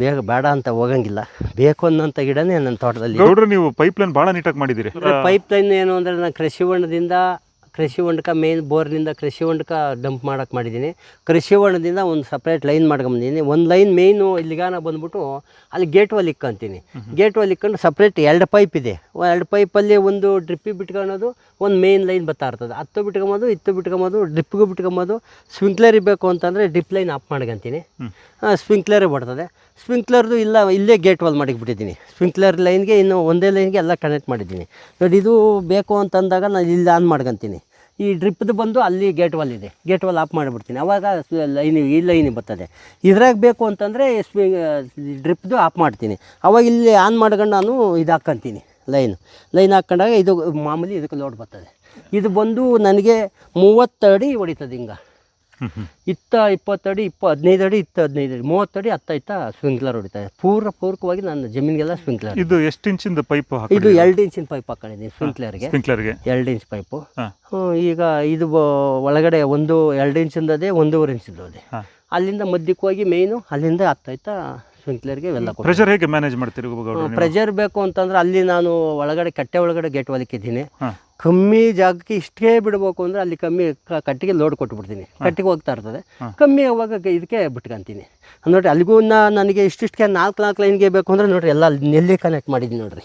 ಬೇಗ ಬೇಡ ಅಂತ ಹೋಗಂಗಿಲ್ಲ. ಬೇಕು ಅನ್ನೋಂಥ ಗಿಡನೇ ನನ್ನ ತೋಟದಲ್ಲಿ. ನೋಡ್ರಿ ನೀವು ಪೈಪ್ ಲೈನ್ ಭಾಳ ನೀಟಾಗಿ ಮಾಡಿದ್ದೀರಿ. ಪೈಪ್ ಲೈನ್ ಏನು ಅಂದರೆ ನಾನು ಕೃಷಿ ಹೊಂಡದಿಂದ ಕೃಷಿ ಹೊಂಡಕ ಮೇನ್ ಬೋರ್ನಿಂದ ಕೃಷಿ ಹೊಂಡಕ ಡಂಪ್ ಮಾಡೋಕೆ ಮಾಡಿದ್ದೀನಿ. ಕೃಷಿ ಹೊಂಡದಿಂದ ಒಂದು ಸಪ್ರೇಟ್ ಲೈನ್ ಮಾಡ್ಕೊಂಬಂದಿದ್ದೀನಿ ಒಂದು ಲೈನ್ ಮೇಯ್ನು ಇಲ್ಲಿಗಾನ ಬಂದ್ಬಿಟ್ಟು ಅಲ್ಲಿ ಗೇಟ್ ವಾಲ್ ಇಕ್ಕಂತೀನಿ ಗೇಟ್ ವಾಲ್ ಇಕ್ಕೊಂಡು ಸಪ್ರೇಟ್ ಎರಡು ಪೈಪ್ ಇದೆ. ಎರಡು ಪೈಪಲ್ಲಿ ಒಂದು ಡ್ರಿಪ್ಪಿಗೆ ಬಿಟ್ಕೊಳೋದು ಒಂದು ಮೇಯ್ನ್ ಲೈನ್ ಬರ್ತಾ ಇರ್ತದೆ. ಹತ್ತು ಬಿಟ್ಕೊಂಬೋದು ಇತ್ತು ಬಿಟ್ಕೊಂಬೋದು ಡ್ರಿಪ್ಗೂ ಬಿಟ್ಕೊಂಬೋದು. ಸ್ಪ್ರಿಂಕ್ಲರ್ ಬೇಕು ಅಂತಂದರೆ ಡ್ರಿಪ್ ಲೈನ್ ಆಫ್ ಮಾಡ್ಕೊಂತೀನಿ. ಸ್ಪ್ರಿಂಕ್ಲರೇ ಬರ್ತದೆ. ಸ್ಪ್ರಿಂಕ್ಲರ್ದು ಇಲ್ಲ ಇಲ್ಲೇ ಗೇಟ್ ವಾಲ್ ಮಾಡಿಬಿಟ್ಟಿದ್ದೀನಿ. ಸ್ಪ್ರಿಂಕ್ಲರ್ ಲೈನ್ಗೆ ಇನ್ನು ಒಂದೇ ಲೈನ್ಗೆ ಎಲ್ಲ ಕನೆಕ್ಟ್ ಮಾಡಿದ್ದೀನಿ. ನೋಡಿ ಇದು ಬೇಕು ಅಂತಂದಾಗ ನಾನು ಇಲ್ಲಿ ಆನ್ ಮಾಡ್ಕೊತೀನಿ. ಈ ಡ್ರಿಪ್ದು ಬಂದು ಅಲ್ಲಿ ಗೇಟ್ ವಾಲ್ ಇದೆ. ಗೇಟ್ ವಾಲ್ ಆಫ್ ಮಾಡಿಬಿಡ್ತೀನಿ. ಅವಾಗ ಲೈನ್, ಈ ಲೈನ್ ಬರ್ತದೆ. ಇದ್ರಾಗ ಬೇಕು ಅಂತಂದರೆ ಸ್ವಿ ಡ್ರಿಪ್ದು ಆಫ್ ಮಾಡ್ತೀನಿ. ಅವಾಗ ಇಲ್ಲಿ ಆನ್ ಮಾಡ್ಕೊಂಡು ನಾನು ಇದು ಹಾಕ್ಕಂತೀನಿ, ಲೈನ್. ಲೈನ್ ಹಾಕ್ಕೊಂಡಾಗ ಇದು ಮಾಮೂಲಿ ಇದಕ್ಕೆ ಲೋಡ್ ಬರ್ತದೆ. ಇದು ಬಂದು ನನಗೆ ಮೂವತ್ತಡಿ ಹೊಡಿತದೆ ಹಿಂಗೆ. ಇತ್ತ ಇಪ್ಪತ್ತಡಿ ಇಪ್ಪ ಹದಿನೈದು ಅಡಿ ಇತ್ತ ಹದಿನೈದು ಅಡಿ ಮೂವತ್ತಡಿ ಹತ್ತ ಇತ್ತ ಸ್ಪ್ರಿಂಕ್ಲರ್ ಹೊಡಿತಾರೆ ಪೂರ ಪೂರ್ವಕವಾಗಿ ನನ್ನ ಜಮೀನಿಗೆಲ್ಲ ಸ್ಪ್ರಿಂಕ್ಲರ್ ಇದು ಎಷ್ಟು ಇಂಚಿಂದ ಪೈಪ್ ಇದು ಎರಡು ಇಂಚಿನ ಪೈಪ್ ಹಾಕೊಂಡಿದ್ದೀನಿ ಸ್ಪ್ರಿಂಕ್ಲರ್ಗೆ ಸ್ಪ್ರಿಂಕ್ಲರ್ಗೆ ಎರಡು ಇಂಚ್ ಪೈಪು. ಈಗ ಇದು ಒಳಗಡೆ ಒಂದು ಎರಡು ಇಂಚಿಂದದೇ ಒಂದೂವರೆ ಇಂಚಿಂದ ಅದೇ ಹಾ. ಅಲ್ಲಿಂದ ಮಧ್ಯಕ್ಕೆ ಹೋಗಿ ಮೇಯ್ನು ಅಲ್ಲಿಂದ ಹತ್ತಾಯ್ತಾ ಸ್ಪ್ರಿಂಕ್ಲರ್ಗೆ ಇವೆಲ್ಲ. ಪ್ರೆಷರ್ ಹೇಗೆ ಮ್ಯಾನೇಜ್ ಮಾಡ್ತೀರಿ ಪ್ರೆಷರ್ ಬೇಕು ಅಂತಂದ್ರೆ ಅಲ್ಲಿ ನಾನು ಒಳಗಡೆ ಕಟ್ಟೆ ಒಳಗಡೆ ಗೇಟ್ ಒಲಿಕ್ಕಿದ್ದೀನಿ ಕಮ್ಮಿ ಜಾಗಕ್ಕೆ ಇಷ್ಟೇ ಬಿಡಬೇಕು ಅಂದರೆ ಅಲ್ಲಿ ಕಮ್ಮಿ ಕಟ್ಟಿಗೆ ಲೋಡ್ ಕೊಟ್ಬಿಡ್ತೀನಿ. ಕಟ್ಟಿಗೆ ಹೋಗ್ತಾ ಇರ್ತದೆ. ಕಮ್ಮಿ ಅವಾಗ ಇದಕ್ಕೆ ಬಿಟ್ಕೊಂತೀನಿ. ನೋಡಿರಿ ಅಲ್ಲಿಗೂ ನನಗೆ ಇಷ್ಟಿಷ್ಟಕ್ಕೆ ನಾಲ್ಕು ನಾಲ್ಕು ಲೈನ್ಗೆ ಬೇಕು ಅಂದರೆ ನೋಡ್ರಿ ಎಲ್ಲ ನೆಲ್ಲಿ ಕನೆಕ್ಟ್ ಮಾಡಿದ್ದೀನಿ ನೋಡಿರಿ.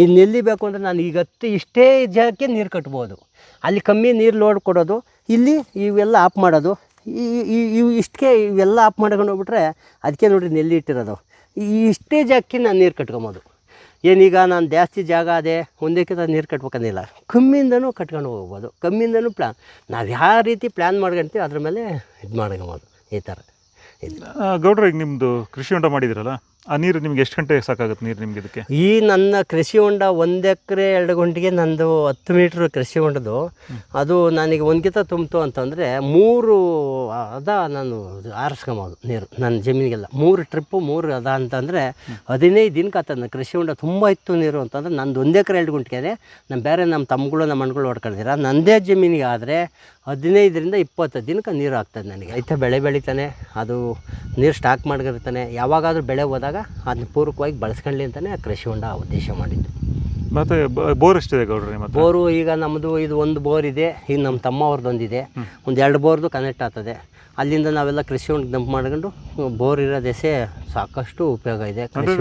ಈ ನೆಲ್ಲಿ ಬೇಕು ಅಂದರೆ ನಾನು ಈಗ ಹತ್ತು ಇಷ್ಟೇ ಜಾಗಕ್ಕೆ ನೀರು ಕಟ್ಬೋದು. ಅಲ್ಲಿ ಕಮ್ಮಿ ನೀರು ಲೋಡ್ ಕೊಡೋದು ಇಲ್ಲಿ ಇವೆಲ್ಲ ಆಫ್ ಮಾಡೋದು ಈ ಇವು ಇಷ್ಟಕ್ಕೆ ಇವೆಲ್ಲ ಆಫ್ ಮಾಡ್ಕೊಂಡು ಹೋಗ್ಬಿಟ್ರೆ ಅದಕ್ಕೆ ನೋಡಿರಿ ನೆಲ್ಲಿ ಇಟ್ಟಿರೋದು. ಈ ಇಷ್ಟೇ ಜಾಗಕ್ಕೆ ನಾನು ನೀರು ಕಟ್ಕೊಬೋದು. ಏನೀಗ ನಾನು ಜಾಸ್ತಿ ಜಾಗ ಅದೇ ಒಂದಕ್ಕಿಂತ ನೀರು ಕಟ್ಬೇಕಂದಿಲ್ಲ. ಕಮ್ಮಿಯಿಂದನೂ ಕಟ್ಕೊಂಡು ಹೋಗ್ಬೋದು. ಕಮ್ಮಿಯಿಂದನೂ ಪ್ಲ್ಯಾನ್ ನಾವು ಯಾವ ರೀತಿ ಪ್ಲ್ಯಾನ್ ಮಾಡ್ಕೊಂತೀವಿ ಅದ್ರ ಮೇಲೆ ಇದು ಮಾಡ್ಕೊಬೋದು. ಈ ಥರ. ಇಲ್ಲ ಗೌಡ್ರ, ಈಗ ನಿಮ್ಮದು ಕೃಷಿ ಹೊಂಡ ಮಾಡಿದಿರಲ್ಲ? ಆ ನೀರು ನಿಮ್ಗೆ ಎಷ್ಟು ಗಂಟೆ ಸಾಕಾಗುತ್ತೆ ನೀರು ನಿಮ್ಗೆ ಇದಕ್ಕೆ? ಈ ನನ್ನ ಕೃಷಿ ಹೊಂಡ ಒಂದು ಎಕರೆ ಎರಡು ಗಂಟೆಗೆ ನಂದು ಹತ್ತು ಮೀಟ್ರ್ ಕೃಷಿ ಹೊಂಡದು ಅದು ನನಗೆ ಒಂದ್ಕಿತ ತುಂಬಿತು ಅಂತಂದರೆ ಮೂರು, ಅದ ನಾನು ಆರಿಸ್ಕೊಂಬೋದು ನೀರು, ನನ್ನ ಜಮೀನಿಗೆಲ್ಲ. ಮೂರು ಟ್ರಿಪ್ಪು ಮೂರು ಅದ ಅಂತಂದರೆ ಹದಿನೈದು ದಿನಕ್ಕೆ ಆತ ಕೃಷಿ ಹೊಂಡ. ತುಂಬ ಇತ್ತು ನೀರು ಅಂತಂದ್ರೆ ನಂದು ಒಂದು ಎಕರೆ ಎರಡು ಗಂಟೆಗೆ ನಮ್ಮ ಬೇರೆ ನಮ್ಮ ತಮ್ಮಗಳು ನಮ್ಮ ಅಣ್ಣಗಳು ಹೊಡ್ಕೊಂಡಿದ್ದೀರ ನಂದೇ ಜಮೀನಿಗೆ ಆದರೆ ಹದಿನೈದರಿಂದ ಇಪ್ಪತ್ತು ದಿನಕ್ಕೆ ನೀರು ಆಗ್ತದೆ ನನಗೆ. ಐತೆ ಬೆಳೆ ಬೆಳಿತಾನೆ, ಅದು ನೀರು ಸ್ಟಾಕ್ ಮಾಡ್ಕೊಂಡಿರ್ತಾನೆ. ಯಾವಾಗಾದರೂ ಬೆಳೆ ಹೋದಾಗ ಅದನ್ನ ಪೂರಕವಾಗಿ ಬಳಸ್ಕೊಳ್ಳಿ ಅಂತಲೇ ಕೃಷಿ ಹೊಂಡ ಉದ್ದೇಶ ಮಾಡಿದ್ದು. ಮತ್ತೆ ಬೋರ್ ಎಷ್ಟಿದೆ ಗೌಡ್ರ? ಬೋರು ಈಗ ನಮ್ಮದು ಇದು ಒಂದು ಬೋರ್ ಇದೆ ಈಗ ನಮ್ಮ ತಮ್ಮ ಅವ್ರದ್ದು ಒಂದಿದೆ ಒಂದು ಎರಡು ಬೋರ್ದು ಕನೆಕ್ಟ್ ಆಗ್ತದೆ. ಅಲ್ಲಿಂದ ನಾವೆಲ್ಲ ಕೃಷಿ ಹೊಂಡ ಡಂಪ್ ಮಾಡ್ಕೊಂಡು ಬೋರ್ ಇರೋ ದೆಸೆ ಸಾಕಷ್ಟು ಉಪಯೋಗ ಇದೆ ಕೃಷಿ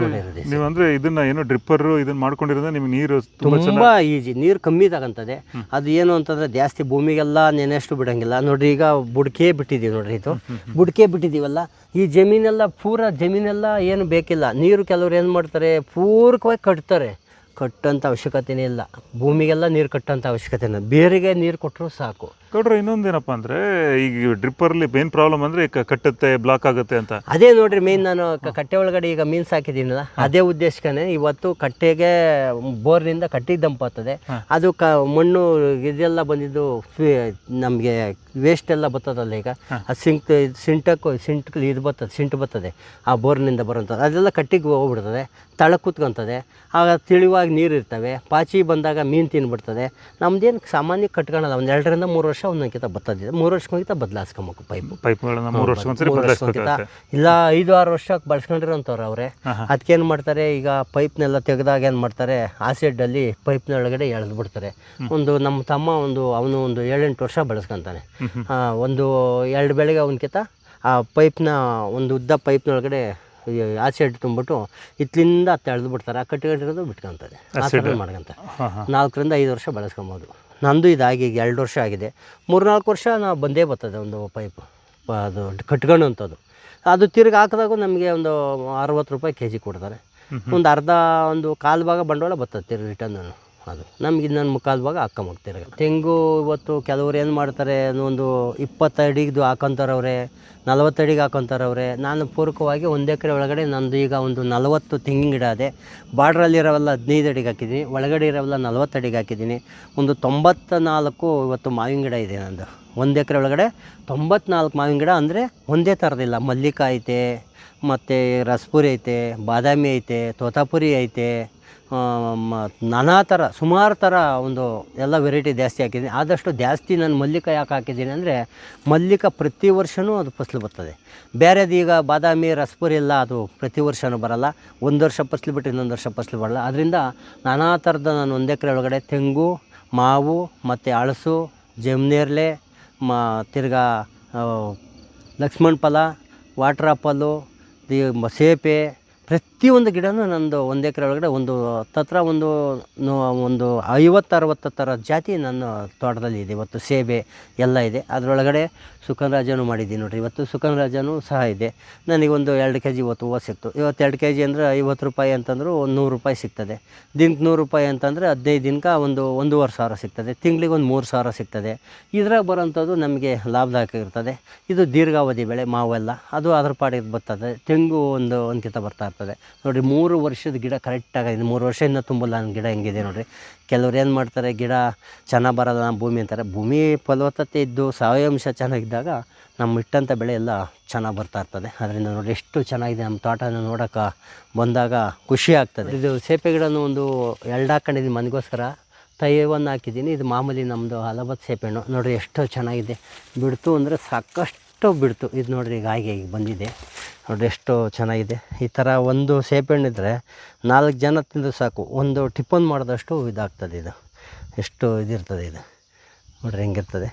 ನೀವು ಅಂದ್ರೆ ಇದನ್ನ ಏನು ಡ್ರಿಪ್ಪರ್ ಇದನ್ನ ಮಾಡ್ಕೊಂಡಿರೋದ್ರೆ ನಿಮ್ಗೆ ನೀರು ತುಂಬಾ ತುಂಬ ಈಜಿ ನೀರು ಕಮ್ಮಿ ತಗಂತದೆ. ಅದು ಏನು ಅಂತಂದ್ರೆ ಜಾಸ್ತಿ ಭೂಮಿಗೆಲ್ಲ ನೆನೆಷ್ಟು ಬಿಡಂಗಿಲ್ಲ. ನೋಡ್ರಿ ಈಗ ಬುಡ್ಕೆ ಬಿಟ್ಟಿದೀವಿ ನೋಡ್ರಿ ಇದು. ಬುಡ್ಕೆ ಬಿಟ್ಟಿದ್ದೀವಲ್ಲ ಈ ಜಮೀನೆಲ್ಲ ಪೂರ ಜಮೀನೆಲ್ಲ ಏನು ಬೇಕಿಲ್ಲ. ನೀರು ಕೆಲವ್ರು ಏನು ಮಾಡ್ತಾರೆ? ಪೂರ್ಕವಾಗಿ ಕಟ್ತಾರೆ. ಕಟ್ಟಂಥ ಅವಶ್ಯಕತೆನೇ ಇಲ್ಲ. ಭೂಮಿಗೆಲ್ಲ ನೀರು ಕಟ್ಟಂತ ಅವಶ್ಯಕತೆ ಇಲ್ಲ. ಬೇರೆಗೆ ನೀರು ಕೊಟ್ಟರು ಸಾಕು. ಕೊಟ್ಟರು ಇನ್ನೊಂದೇನಪ್ಪ ಅಂದ್ರೆ ಈಗ ಡ್ರಿಪ್ಪರ್ಲಿ ಮೇನ್ ಪ್ರಾಬ್ಲಮ್ ಅಂದ್ರೆ ಕಟ್ಟುತ್ತೆ ಬ್ಲಾಕ್ ಆಗುತ್ತೆ ಅಂತ. ಅದೇ ನೋಡ್ರಿ ಮೇನ್ ನಾನು ಕಟ್ಟೆ ಒಳಗಡೆ ಈಗ ಮೀನು ಸಾಕಿದ್ದೀನಲ್ಲ ಅದೇ ಉದ್ದೇಶಕ್ಕೆ ಇವತ್ತು ಕಟ್ಟೆಗೆ ಬೋರ್ನಿಂದ ನಿಂದ ದಂಪ್ ಆಗ್ತದೆ. ಅದು ಕ ಮಣ್ಣು ಇದೆಲ್ಲ ಬಂದಿದ್ದು ನಮಗೆ ವೇಸ್ಟ್ ಎಲ್ಲ ಬರ್ತದಲ್ಲ ಈಗ? ಆ ಸಿಂಕ್ ಸಿಂಟಕ್ಕು ಸಿಂಟ್ ಇದು ಬರ್ತದೆ ಸಿಂಟ್ ಬರ್ತದೆ. ಆ ಬೋರ್ನಿಂದ ಬರೋಂಥದ್ದು ಅದೆಲ್ಲ ಕಟ್ಟಿಗೆ ಹೋಗ್ಬಿಡ್ತದೆ ತಳ ಕೂತ್ಕೊತದೆ. ಆಗ ತಿಳಿವಾಗಿ ನೀರು ಇರ್ತವೆ. ಪಾಚಿ ಬಂದಾಗ ಮೀನು ತಿನ್ಬಿಡ್ತದೆ. ನಮ್ದೇನು ಸಾಮಾನ್ಯ ಕಟ್ಕೊಳಲ್ಲ. ಒಂದು ಎರಡರಿಂದ ಮೂರು ವರ್ಷ ಒಂದೊಂದ್ಕಿಂತ ಬರ್ತದೆ ಮೂರು ವರ್ಷಕ್ಕೊಂಗಿತ ಬದಲಾಯಿಸ್ಕೊಬೇಕು ಪೈಪ್. ಪೈಪ್ಗಳನ್ನ ಮೂರು ವರ್ಷ ಬದಲಾಯಿಸ್ಬೇಕಾಗುತ್ತೆ. ಇಲ್ಲ ಐದು ಆರು ವರ್ಷಕ್ಕೆ ಬಳಸ್ಕೊಂಡಿರೋಂಥವ್ರು ಅವರೇ. ಅದಕ್ಕೇನು ಮಾಡ್ತಾರೆ? ಈಗ ಪೈಪ್ನೆಲ್ಲ ತೆಗೆದಾಗ ಏನು ಮಾಡ್ತಾರೆ? ಆಸಿಡಲ್ಲಿ ಪೈಪ್ನ ಒಳಗಡೆ ಎಳೆದು ಬಿಡ್ತಾರೆ ಒಂದು ನಮ್ಮ ತಮ್ಮ ಒಂದು ಅವನು ಒಂದು ಏಳೆಂಟು ವರ್ಷ ಬಳಸ್ಕೊಂತಾನೆ. ಒಂದು ಎರಡು ಬೆಳಗ್ಗೆ ಅವನಕಿತ ಆ ಪೈಪ್ನ ಒಂದು ಉದ್ದ ಪೈಪ್ನೊಳಗಡೆ ಆಸಿಡ್ ತುಂಬಿಟ್ಟು ಇತ್ಲಿಂದ ತೆಳೆದು ಬಿಡ್ತಾರೆ. ಆ ಕಟ್ಟಿರೋದು ಬಿಟ್ಕೊಂತಾರೆ ಆ ಥರ ಮಾಡ್ಕೊಂತಾರೆ. ನಾಲ್ಕರಿಂದ ಐದು ವರ್ಷ ಬಳಸ್ಕೊಬೋದು. ನಂದು ಇದಾಗಿ ಈಗ ಎರಡು ವರ್ಷ ಆಗಿದೆ. ಮೂರ್ನಾಲ್ಕು ವರ್ಷ ನಾವು ಬಂದೇ ಬರ್ತದೆ ಒಂದು ಪೈಪ್. ಅದು ಕಟ್ಕೊಳ್ಳೋಂಥದ್ದು ಅದು ತಿರ್ಗಿ ಹಾಕಿದಾಗ ನಮಗೆ ಒಂದು ಅರವತ್ತು ರೂಪಾಯಿ ಕೆ ಜಿ ಕೊಡ್ತಾರೆ ಒಂದು ಅರ್ಧ ಒಂದು ಕಾಲು ಭಾಗ ಬಂಡವಾಳ ಬರ್ತದೆ ತಿರುಗಿ ರಿಟರ್ನ್ ಅದು. ನಮ್ಗೆ ಇನ್ನೊಂದು ಮುಕ್ಕಾಲು ಭಾಗ ಹಾಕೊಂಬೋದು ತೆಂಗು ಇವತ್ತು ಕೆಲವ್ರು ಏನು ಮಾಡ್ತಾರೆ ಒಂದು ಇಪ್ಪತ್ತು ಅಡಿದು ಹಾಕೊಂತಾರವ್ರೆ, ನಲವತ್ತು ಅಡಿಗೆ ಹಾಕೊಂತಾರವ್ರೆ. ನಾನು ಪೂರಕವಾಗಿ ಒಂದು ಎಕರೆ ಒಳಗಡೆ ನಂದು ಈಗ ಒಂದು ನಲವತ್ತು ತೆಂಗಿನ ಗಿಡ ಇದೆ ಬಾರ್ಡ್ರಲ್ಲಿರೋವೆಲ್ಲ ಹದಿನೈದು ಅಡಿಗೆ ಹಾಕಿದ್ದೀನಿ. ಒಳಗಡೆ ಇರೋವೆಲ್ಲ ನಲವತ್ತು ಅಡಿಗೆ ಹಾಕಿದ್ದೀನಿ. ಒಂದು ತೊಂಬತ್ತ ನಾಲ್ಕು ಇವತ್ತು ಮಾವಿನ ಗಿಡ ಇದೆ ನಂದು. ಒಂದು ಎಕರೆ ಒಳಗಡೆ ತೊಂಬತ್ನಾಲ್ಕು ಮಾವಿನ ಗಿಡ ಅಂದರೆ ಒಂದೇ ಥರದಿಲ್ಲ. ಮಲ್ಲಿಕ ಐತೆ, ಮತ್ತು ರಸಪುರಿ ಐತೆ, ಬಾದಾಮಿ ಐತೆ, ತೋತಾಪುರಿ ಐತೆ ನಾನಾ ಥರ ಸುಮಾರು ಥರ ಒಂದು ಎಲ್ಲ ವೆರೈಟಿ ಜಾಸ್ತಿ ಹಾಕಿದ್ದೀನಿ. ಆದಷ್ಟು ಜಾಸ್ತಿ ನಾನು ಮಲ್ಲಿಕ ಯಾಕೆ ಹಾಕಿದ್ದೀನಿ ಅಂದರೆ, ಮಲ್ಲಿಕ ಪ್ರತಿ ವರ್ಷವೂ ಅದು ಫಸಲು ಬರ್ತದೆ. ಬೇರೆದು ಈಗ ಬಾದಾಮಿ, ರಸ್ಪುರಿ ಎಲ್ಲ ಅದು ಪ್ರತಿ ವರ್ಷವೂ ಬರಲ್ಲ. ಒಂದು ವರ್ಷ ಫಸಲು ಬಿಟ್ಟು ಇನ್ನೊಂದು ವರ್ಷ ಫಸಲು ಬರಲ್ಲ. ಅದರಿಂದ ನಾನಾ ಥರದ ನಾನು ಒಂದು ಎಕರೆ ಒಳಗಡೆ ತೆಂಗು, ಮಾವು, ಮತ್ತು ಹಳಸು ಜಮ್ನೇರ್ಲೆ, ಮ, ತಿರ್ಗಾ ಲಕ್ಷ್ಮಣ್ ಫಲ ವಾಟ್ರ್ ಆಪಲ್ಲು ಸೇಪೆ ಮ- ಸೇಪೆ ಒಂದು ಗಿಡನೂ ನಂದು ಒಂದು ಎಕರೆ ಒಳಗಡೆ ಒಂದು ತತ್ರ ಒಂದು ಒಂದು ಐವತ್ತು, ಅರವತ್ತು ಥರ ಜಾತಿ ನನ್ನ ತೋಟದಲ್ಲಿ ಇದೆ. ಇವತ್ತು ಸೇಬೆ ಎಲ್ಲ ಇದೆ. ಅದರೊಳಗಡೆ ಸುಖನ್ರಾಜನು ಮಾಡಿದ್ದೀನಿ ನೋಡಿರಿ. ಇವತ್ತು ಸುಖನ್ರಾಜನು ಸಹ ಇದೆ. ನನಗೊಂದು ಎರಡು ಕೆ ಜಿ ಇವತ್ತು ಹೂವು ಸಿಕ್ತು. ಇವತ್ತು ಎರಡು ಕೆ ಜಿ ಅಂದರೆ ಐವತ್ತು ರೂಪಾಯಿ ಅಂತಂದರೂ ಒಂದು ನೂರು ರೂಪಾಯಿ ಸಿಗ್ತದೆ. ದಿನಕ್ಕೆ ನೂರು ರೂಪಾಯಿ ಅಂತಂದರೆ ಹದಿನೈದು ದಿನಕ್ಕೆ ಒಂದು ಒಂದೂವರೆ ಸಾವಿರ ಸಿಗ್ತದೆ. ತಿಂಗಳಿಗೆ ಒಂದು ಮೂರು ಸಾವಿರ ಸಿಗ್ತದೆ. ಇದ್ರಾಗ ಬರೋಂಥದ್ದು ನಮಗೆ ಲಾಭದಾಯಕ ಇರ್ತದೆ. ಇದು ದೀರ್ಘಾವಧಿ ಬೆಳೆ ಮಾವೆಲ್ಲ. ಅದು ಅದ್ರ ಪಾಡಿಗೆ ಬರ್ತದೆ. ತೆಂಗು ಒಂದು ಒಂದ್ಕಿತ ಬರ್ತಾ ಇರ್ತದೆ. ನೋಡಿ ಮೂರು ವರ್ಷದ ಗಿಡ ಕರೆಕ್ಟಾಗಿದೆ ಮೂರು ವರ್ಷದಿಂದ ತುಂಬಲ್ಲ ನನ್ನ ಗಿಡ ಹೆಂಗಿದೆ ನೋಡಿರಿ. ಕೆಲವ್ರು ಏನು ಮಾಡ್ತಾರೆ, ಗಿಡ ಚೆನ್ನಾಗಿ ಬರಲ್ಲ ಭೂಮಿ ಅಂತಾರೆ. ಭೂಮಿ ಫಲವತ್ತತೆ ಇದ್ದು ಸಾವಯವಾಂಶ ಚೆನ್ನಾಗಿದ್ದಾಗ ನಮ್ಮ ಇಟ್ಟಂಥ ಬೆಳೆ ಎಲ್ಲ ಚೆನ್ನಾಗಿ ಬರ್ತಾ ಇರ್ತದೆ. ಅದರಿಂದ ನೋಡಿ ಎಷ್ಟು ಚೆನ್ನಾಗಿದೆ ನಮ್ಮ ತೋಟನ ನೋಡೋಕೆ ಬಂದಾಗ ಖುಷಿ ಆಗ್ತದೆ. ಇದು ಸೇಪೆ ಗಿಡನೂ ಒಂದು ಎರಡು ಹಾಕೊಂಡಿದ್ದೀನಿ ಮನೆಗೋಸ್ಕರ. ತೈವನ್ನು ಹಾಕಿದ್ದೀನಿ ಇದು ಮಾಮೂಲಿ ನಮ್ಮದು ಹಲಬತ್ ಸೇಪೆ ಹಣ್ಣು ನೋಡಿರಿ, ಎಷ್ಟು ಚೆನ್ನಾಗಿದೆ. ಬಿಡ್ತು ಅಂದರೆ ಸಾಕಷ್ಟು ಬಿಡ್ತು. ಇದು ನೋಡಿರಿ, ಈಗ ಹಾಗೆ ಈಗ ಬಂದಿದೆ. ನೋಡಿರಿ ಎಷ್ಟು ಚೆನ್ನಾಗಿದೆ. ಈ ಥರ ಒಂದು ಇದ್ದರೆ ನಾಲ್ಕು ಜನ ತಿಂದರೆ ಸಾಕು. ಒಂದು ಟಿಫನ್ ಮಾಡಿದಷ್ಟು ಇದಾಗ್ತದೆ ಇದು. ಎಷ್ಟು ಇದಿರ್ತದೆ ಇದು. ನೋಡ್ರಿ ಹೆಂಗಿರ್ತದೆ.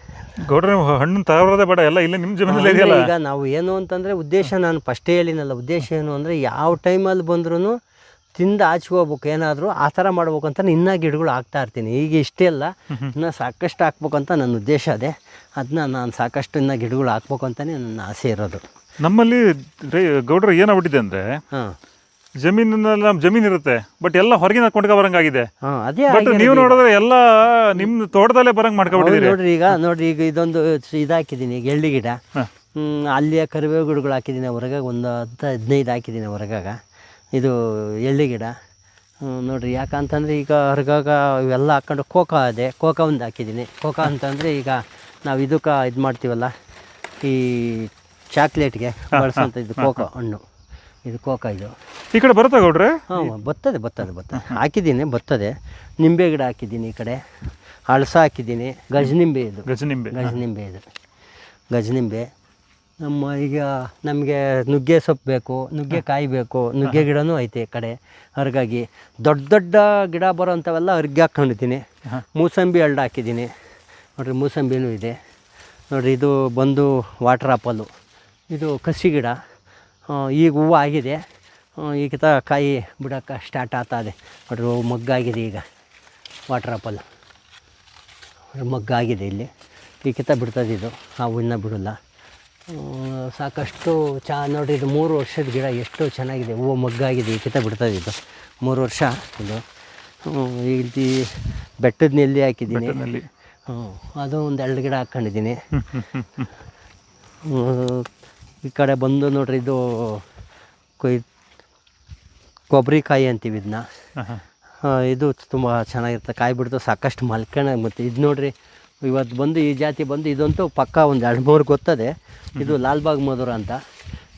ಗೌಡ್ರೆ ಹಣ್ಣು ತಗೋದೇ ಬೇಡ. ಎಲ್ಲ ಇಲ್ಲ ನಿಮ್ಮ ಜಮೀನಲ್ಲಿ ಇದೆಯಲ್ಲ? ಈಗ ನಾವು ಏನು ಅಂತಂದರೆ ಉದ್ದೇಶ ನಾನು ಫಸ್ಟೇ ಹೇಳಿನಲ್ಲ ಉದ್ದೇಶ ಏನು ಅಂದರೆ ಯಾವ ಟೈಮಲ್ಲಿ ಬಂದ್ರೂ ತಿಂದು ಆಚೆ ಹೋಗ್ಬೇಕು. ಏನಾದರೂ ಆ ಥರ ಮಾಡ್ಬೇಕು ಅಂತ ಇನ್ನೂ ಗಿಡಗಳು ಹಾಕ್ತಾ ಇರ್ತೀನಿ. ಈಗ ಇಷ್ಟೇ ಅಲ್ಲ. ಇನ್ನೂ ಸಾಕಷ್ಟು ಹಾಕ್ಬೇಕು ಅಂತ ನನ್ನ ಉದ್ದೇಶ ಅದೇ. ಅದನ್ನ ನಾನು ಸಾಕಷ್ಟು ಇನ್ನೂ ಗಿಡಗಳು ಹಾಕ್ಬೇಕು ಅಂತಲೇ ನನ್ನ ಆಸೆ ಇರೋದು. ನಮ್ಮಲ್ಲಿ ಗೌಡ್ರ ಏನಾಗ್ಬಿಟ್ಟಿದೆ ಅಂದ್ರೆ ಹಾಂ. ನಮ್ಮ ಜಮೀನು ಇರುತ್ತೆ ಬಟ್ ಎಲ್ಲ ಹೊರಗಿನ ಕೊಂಡ್ಕೊ ಬರಂಗಾಗಿದೆ. ಅದೇ ಬಟ್ ನೀವು ನೋಡಿದ್ರೆ ಎಲ್ಲ ನಿಮ್ಮ ತೋಟದಲ್ಲೇ ಬರಂಗ್ ಮಾಡ್ಕೊಬಿಟ್ಟಿದ್ದೀರಿ. ನೋಡ್ರಿ ಈಗ ನೋಡ್ರಿ ಈಗ ಇದೊಂದು ಇದು ಹಾಕಿದ್ದೀನಿ ಈಗ ಎಳ್ಳಿ ಗಿಡ. ಅಲ್ಲಿಯ ಕರಿಬೇವು ಗಿಡಗಳು ಹಾಕಿದ್ದೀನಿ ಹೊರಗಾಗ ಒಂದು ಹತ್ತು ಹದಿನೈದು ಹಾಕಿದ್ದೀನಿ ಹೊರಗಾಗ. ಇದು ಎಳ್ಳಿ ಗಿಡ. ನೋಡ್ರಿ ಯಾಕಂತಂದರೆ ಈಗ ಹೊರಗಾಗ ಇವೆಲ್ಲ ಹಾಕ್ಕೊಂಡು ಕೋಕಾ ಇದೆ ಕೋಕಾ ಒಂದು ಹಾಕಿದ್ದೀನಿ. ಕೋಕಾ ಅಂತಂದರೆ ಈಗ ನಾವು ಇದಕ್ಕೆ ಇದು ಮಾಡ್ತೀವಲ್ಲ ಈ ಚಾಕ್ಲೇಟ್ಗೆ ಬಳಸುವಂಥ ಇದು ಕೋಕೋ ಹಣ್ಣು. ಇದು ಕೋಕೋ ಇದು. ಈ ಕಡೆ ಬರುತ್ತೆ ಗೌಡ್ರೆ? ಹಾಂ ಬತ್ತದೆ ಬತ್ತದೆ ಬತ್ತ ಹಾಕಿದ್ದೀನಿ ಬತ್ತದೆ. ನಿಂಬೆ ಗಿಡ ಹಾಕಿದ್ದೀನಿ ಈ ಕಡೆ. ಹಳಸ ಹಾಕಿದ್ದೀನಿ. ಗಜನಿಂಬೆ ಇದು. ಗಜನಿಂಬೆ ಗಜನಿಂಬೆ ಇದು. ಗಜನಿಂಬೆ. ನಮ್ಮ ಈಗ ನಮಗೆ ನುಗ್ಗೆ ಸೊಪ್ಪು ಬೇಕು ನುಗ್ಗೆಕಾಯಿ ಬೇಕು ನುಗ್ಗೆ ಗಿಡನೂ ಐತೆ ಈ ಕಡೆ. ಹೊರಗಾಗಿ ದೊಡ್ಡ ದೊಡ್ಡ ಗಿಡ ಬರೋಂಥವೆಲ್ಲ ಅರ್ಗಿ ಹಾಕ್ಕೊಂಡಿದ್ದೀನಿ. ಮೂಸಂಬಿ ಹಳ್ಳ ಹಾಕಿದ್ದೀನಿ. ನೋಡಿರಿ ಮೂಸಂಬಿನೂ ಇದೆ. ನೋಡಿರಿ ಇದು ಬಂದು ವಾಟರ್ ಆಪಲ್ಲು. ಇದು ಕಸಿ ಗಿಡ. ಈಗ ಹೂವು ಆಗಿದೆ. ಈಗ ತ ಕಾಯಿ ಬಿಡೋಕೆ ಸ್ಟಾರ್ಟ್ ಆಗ್ತಾ ಇದೆ. ನೋಡಿರಿ ಮಗ್ಗಾಗಿದೆ ಈಗ. ವಾಟರ್ ಆಪಲ್ ಮಗ್ಗಾಗಿದೆ ಇಲ್ಲಿ. ಈ ಕಿತ್ತ ಬಿಡ್ತದೆ ಇದು. ಆ ಹೂವಿನ ಬಿಡೋಲ್ಲ. ಸಾಕಷ್ಟು ಚಾ ನೋಡಿರಿ ಇದು ಮೂರು ವರ್ಷದ ಗಿಡ ಎಷ್ಟು ಚೆನ್ನಾಗಿದೆ. ಹೂವು ಮಗ್ಗಾಗಿದೆ ಈ ಕಿತ್ತ ಬಿಡ್ತದೆ ಇದು. ಮೂರು ವರ್ಷ ಇದು. ಇಲ್ಲಿ ಬೆಟ್ಟದ ನೆಲ್ಲಿ ಹಾಕಿದ್ದೀನಿ ಹ್ಞೂ ಅದು ಒಂದು ಎರಡು ಗಿಡ ಹಾಕ್ಕೊಂಡಿದ್ದೀನಿ. ಈ ಕಡೆ ಬಂದು ನೋಡ್ರಿ ಇದು ಕೊಯ್ ಕೊಬ್ಬರಿಕಾಯಿ ಅಂತೀವಿ ಇದನ್ನ ಇದು ತುಂಬ ಚೆನ್ನಾಗಿರುತ್ತೆ. ಕಾಯಿ ಬಿಡ್ತು ಸಾಕಷ್ಟು ಮಲ್ಕಣ ಮತ್ತು ಇದು ನೋಡ್ರಿ ಇವತ್ತು ಬಂದು ಈ ಜಾತಿ ಬಂದು ಇದಂತೂ ಪಕ್ಕ ಒಂದು ಎರಡು ಮೂರು ಗೊತ್ತದೆ. ಇದು ಲಾಲ್ಬಾಗ್ ಮಧುರ ಅಂತ.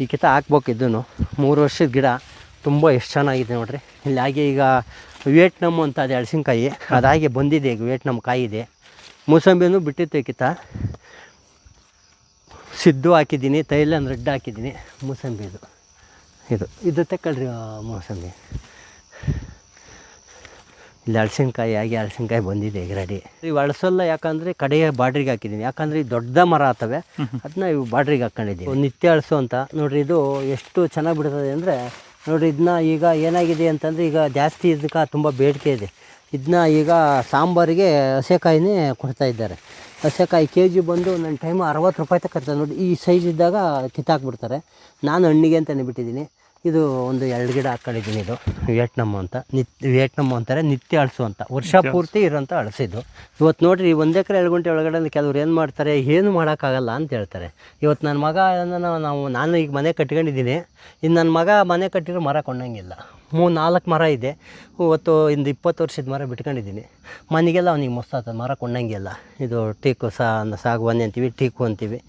ಈ ಕಿತ ಹಾಕ್ಬೇಕು ಇದನ್ನು. ಮೂರು ವರ್ಷದ ಗಿಡ ತುಂಬ ಎಷ್ಟು ಚೆನ್ನಾಗಿದೆ ನೋಡ್ರಿ. ಇಲ್ಲಿ ಹಾಗೆ ಈಗ ವಿಯೆಟ್ನಮ್ ಅಂತ ಅದು ಕಾಯಿ ಅದಾಗೆ ಬಂದಿದೆ ಈಗ ವಿಯೆಟ್ನಮ್ ಕಾಯಿ ಇದೆ ಮೂಸಂಬಿನೂ ಬಿಟ್ಟಿತ್ತು ಈ ಕಿತ. ಸಿದ್ದು ಹಾಕಿದ್ದೀನಿ ತೈಲನ್ ರೆಡ್ ಹಾಕಿದ್ದೀನಿ ಮೂಸಂಬಿ ಇದು. ಇದು ಇದು ತಗೊಳ್ರಿ ಮೂಸಂಬಿ. ಇಲ್ಲಿ ಹಳಸಿನ್ಕಾಯಿ ಆಗಿ ಹಳಸಿನ್ಕಾಯಿ ಬಂದಿದೆ ಈಗ ರೆಡಿ ಇವು ಅಳಸಲ್ಲ ಯಾಕಂದರೆ ಕಡೆಯ ಬಾಡ್ರಿಗೆ ಹಾಕಿದ್ದೀನಿ. ಯಾಕಂದರೆ ಈ ದೊಡ್ಡ ಮರ ಆತವೆ ಅದನ್ನ ಇವು ಬಾಡ್ರಿಗೆ ಹಾಕ್ಕೊಂಡಿದ್ದೀವಿ ಒಂದು ನಿತ್ಯ ಅಳಸು ಅಂತ. ನೋಡ್ರಿ ಇದು ಎಷ್ಟು ಚೆನ್ನಾಗಿ ಬಿಡ್ತದೆ ಅಂದರೆ ನೋಡ್ರಿ ಇದನ್ನ ಈಗ ಏನಾಗಿದೆ ಅಂತಂದರೆ ಈಗ ಜಾಸ್ತಿ ಇದಕ್ಕೆ ತುಂಬ ಬೇಡಿಕೆ ಇದೆ. ಇದನ್ನ ಈಗ ಸಾಂಬಾರಿಗೆ ಹಸೆಕಾಯಿನೇ ಕೊಡ್ತಾ ಇದ್ದಾರೆ. ಹಸೆಕಾಯಿ ಕೆ ಜಿ ಬಂದು ನನ್ನ ಟೈಮ್ ಅರವತ್ತು ರೂಪಾಯಿ ತಗೋತಾರೆ ನೋಡಿ ಈ ಸೈಜ್ ಇದ್ದಾಗ ಕಿತ್ತಾಕ್ಬಿಡ್ತಾರೆ. ನಾನು ಹಣ್ಣಿಗೆ ಅಂತ ಬಿಟ್ಟಿದ್ದೀನಿ. ಇದು ಒಂದು ಎರಡು ಗಿಡ ಹಾಕ್ಕೊಂಡಿದ್ದೀನಿ ಇದು ವಿಯೆಟ್ನಮ್ ಅಂತ. ನಿತ್ ವಿಯೆಟ್ನಮ್ ಅಂತಾರೆ ನಿತ್ಯ ಅಳಸು ಅಂತ. ವರ್ಷ ಪೂರ್ತಿ ಇರೋಂಥ ಅಳಸಿದ್ದು ಇವತ್ತು ನೋಡಿರಿ ಒಂದು ಎಕರೆ ಎರಡು ಗಂಟೆ ಒಳಗಡೆ ಕೆಲವ್ರು ಏನು ಮಾಡ್ತಾರೆ ಏನು ಮಾಡೋಕ್ಕಾಗಲ್ಲ ಅಂತ ಹೇಳ್ತಾರೆ. ಇವತ್ತು ನನ್ನ ಮಗ ನಾವು ನಾನು ಈಗ ಮನೆ ಕಟ್ಕೊಂಡಿದ್ದೀನಿ. ಇನ್ನು ನನ್ನ ಮಗ ಮನೆ ಕಟ್ಟಿರೋ ಮರ ಕೊಂಡಂಗಿಲ್ಲ. ಮೂರು ನಾಲ್ಕು ಮರ ಇದೆ. ಇವತ್ತು ಇಂದು ಇಪ್ಪತ್ತು ವರ್ಷದ ಮರ ಬಿಟ್ಕೊಂಡಿದ್ದೀನಿ. ಮನೆಗೆಲ್ಲ ಅವ್ನಿಗೆ ಮಸ್ತ್ ಆಗ್ತದೆ ಮರ ಕೊಂಡಂಗೆಲ್ಲ. ಇದು ಟೀಕು ಸಾ, ಸಾಗುವಾನಿ ಅಂತೀವಿ, ಟೀಕು ಅಂತೀವಿ.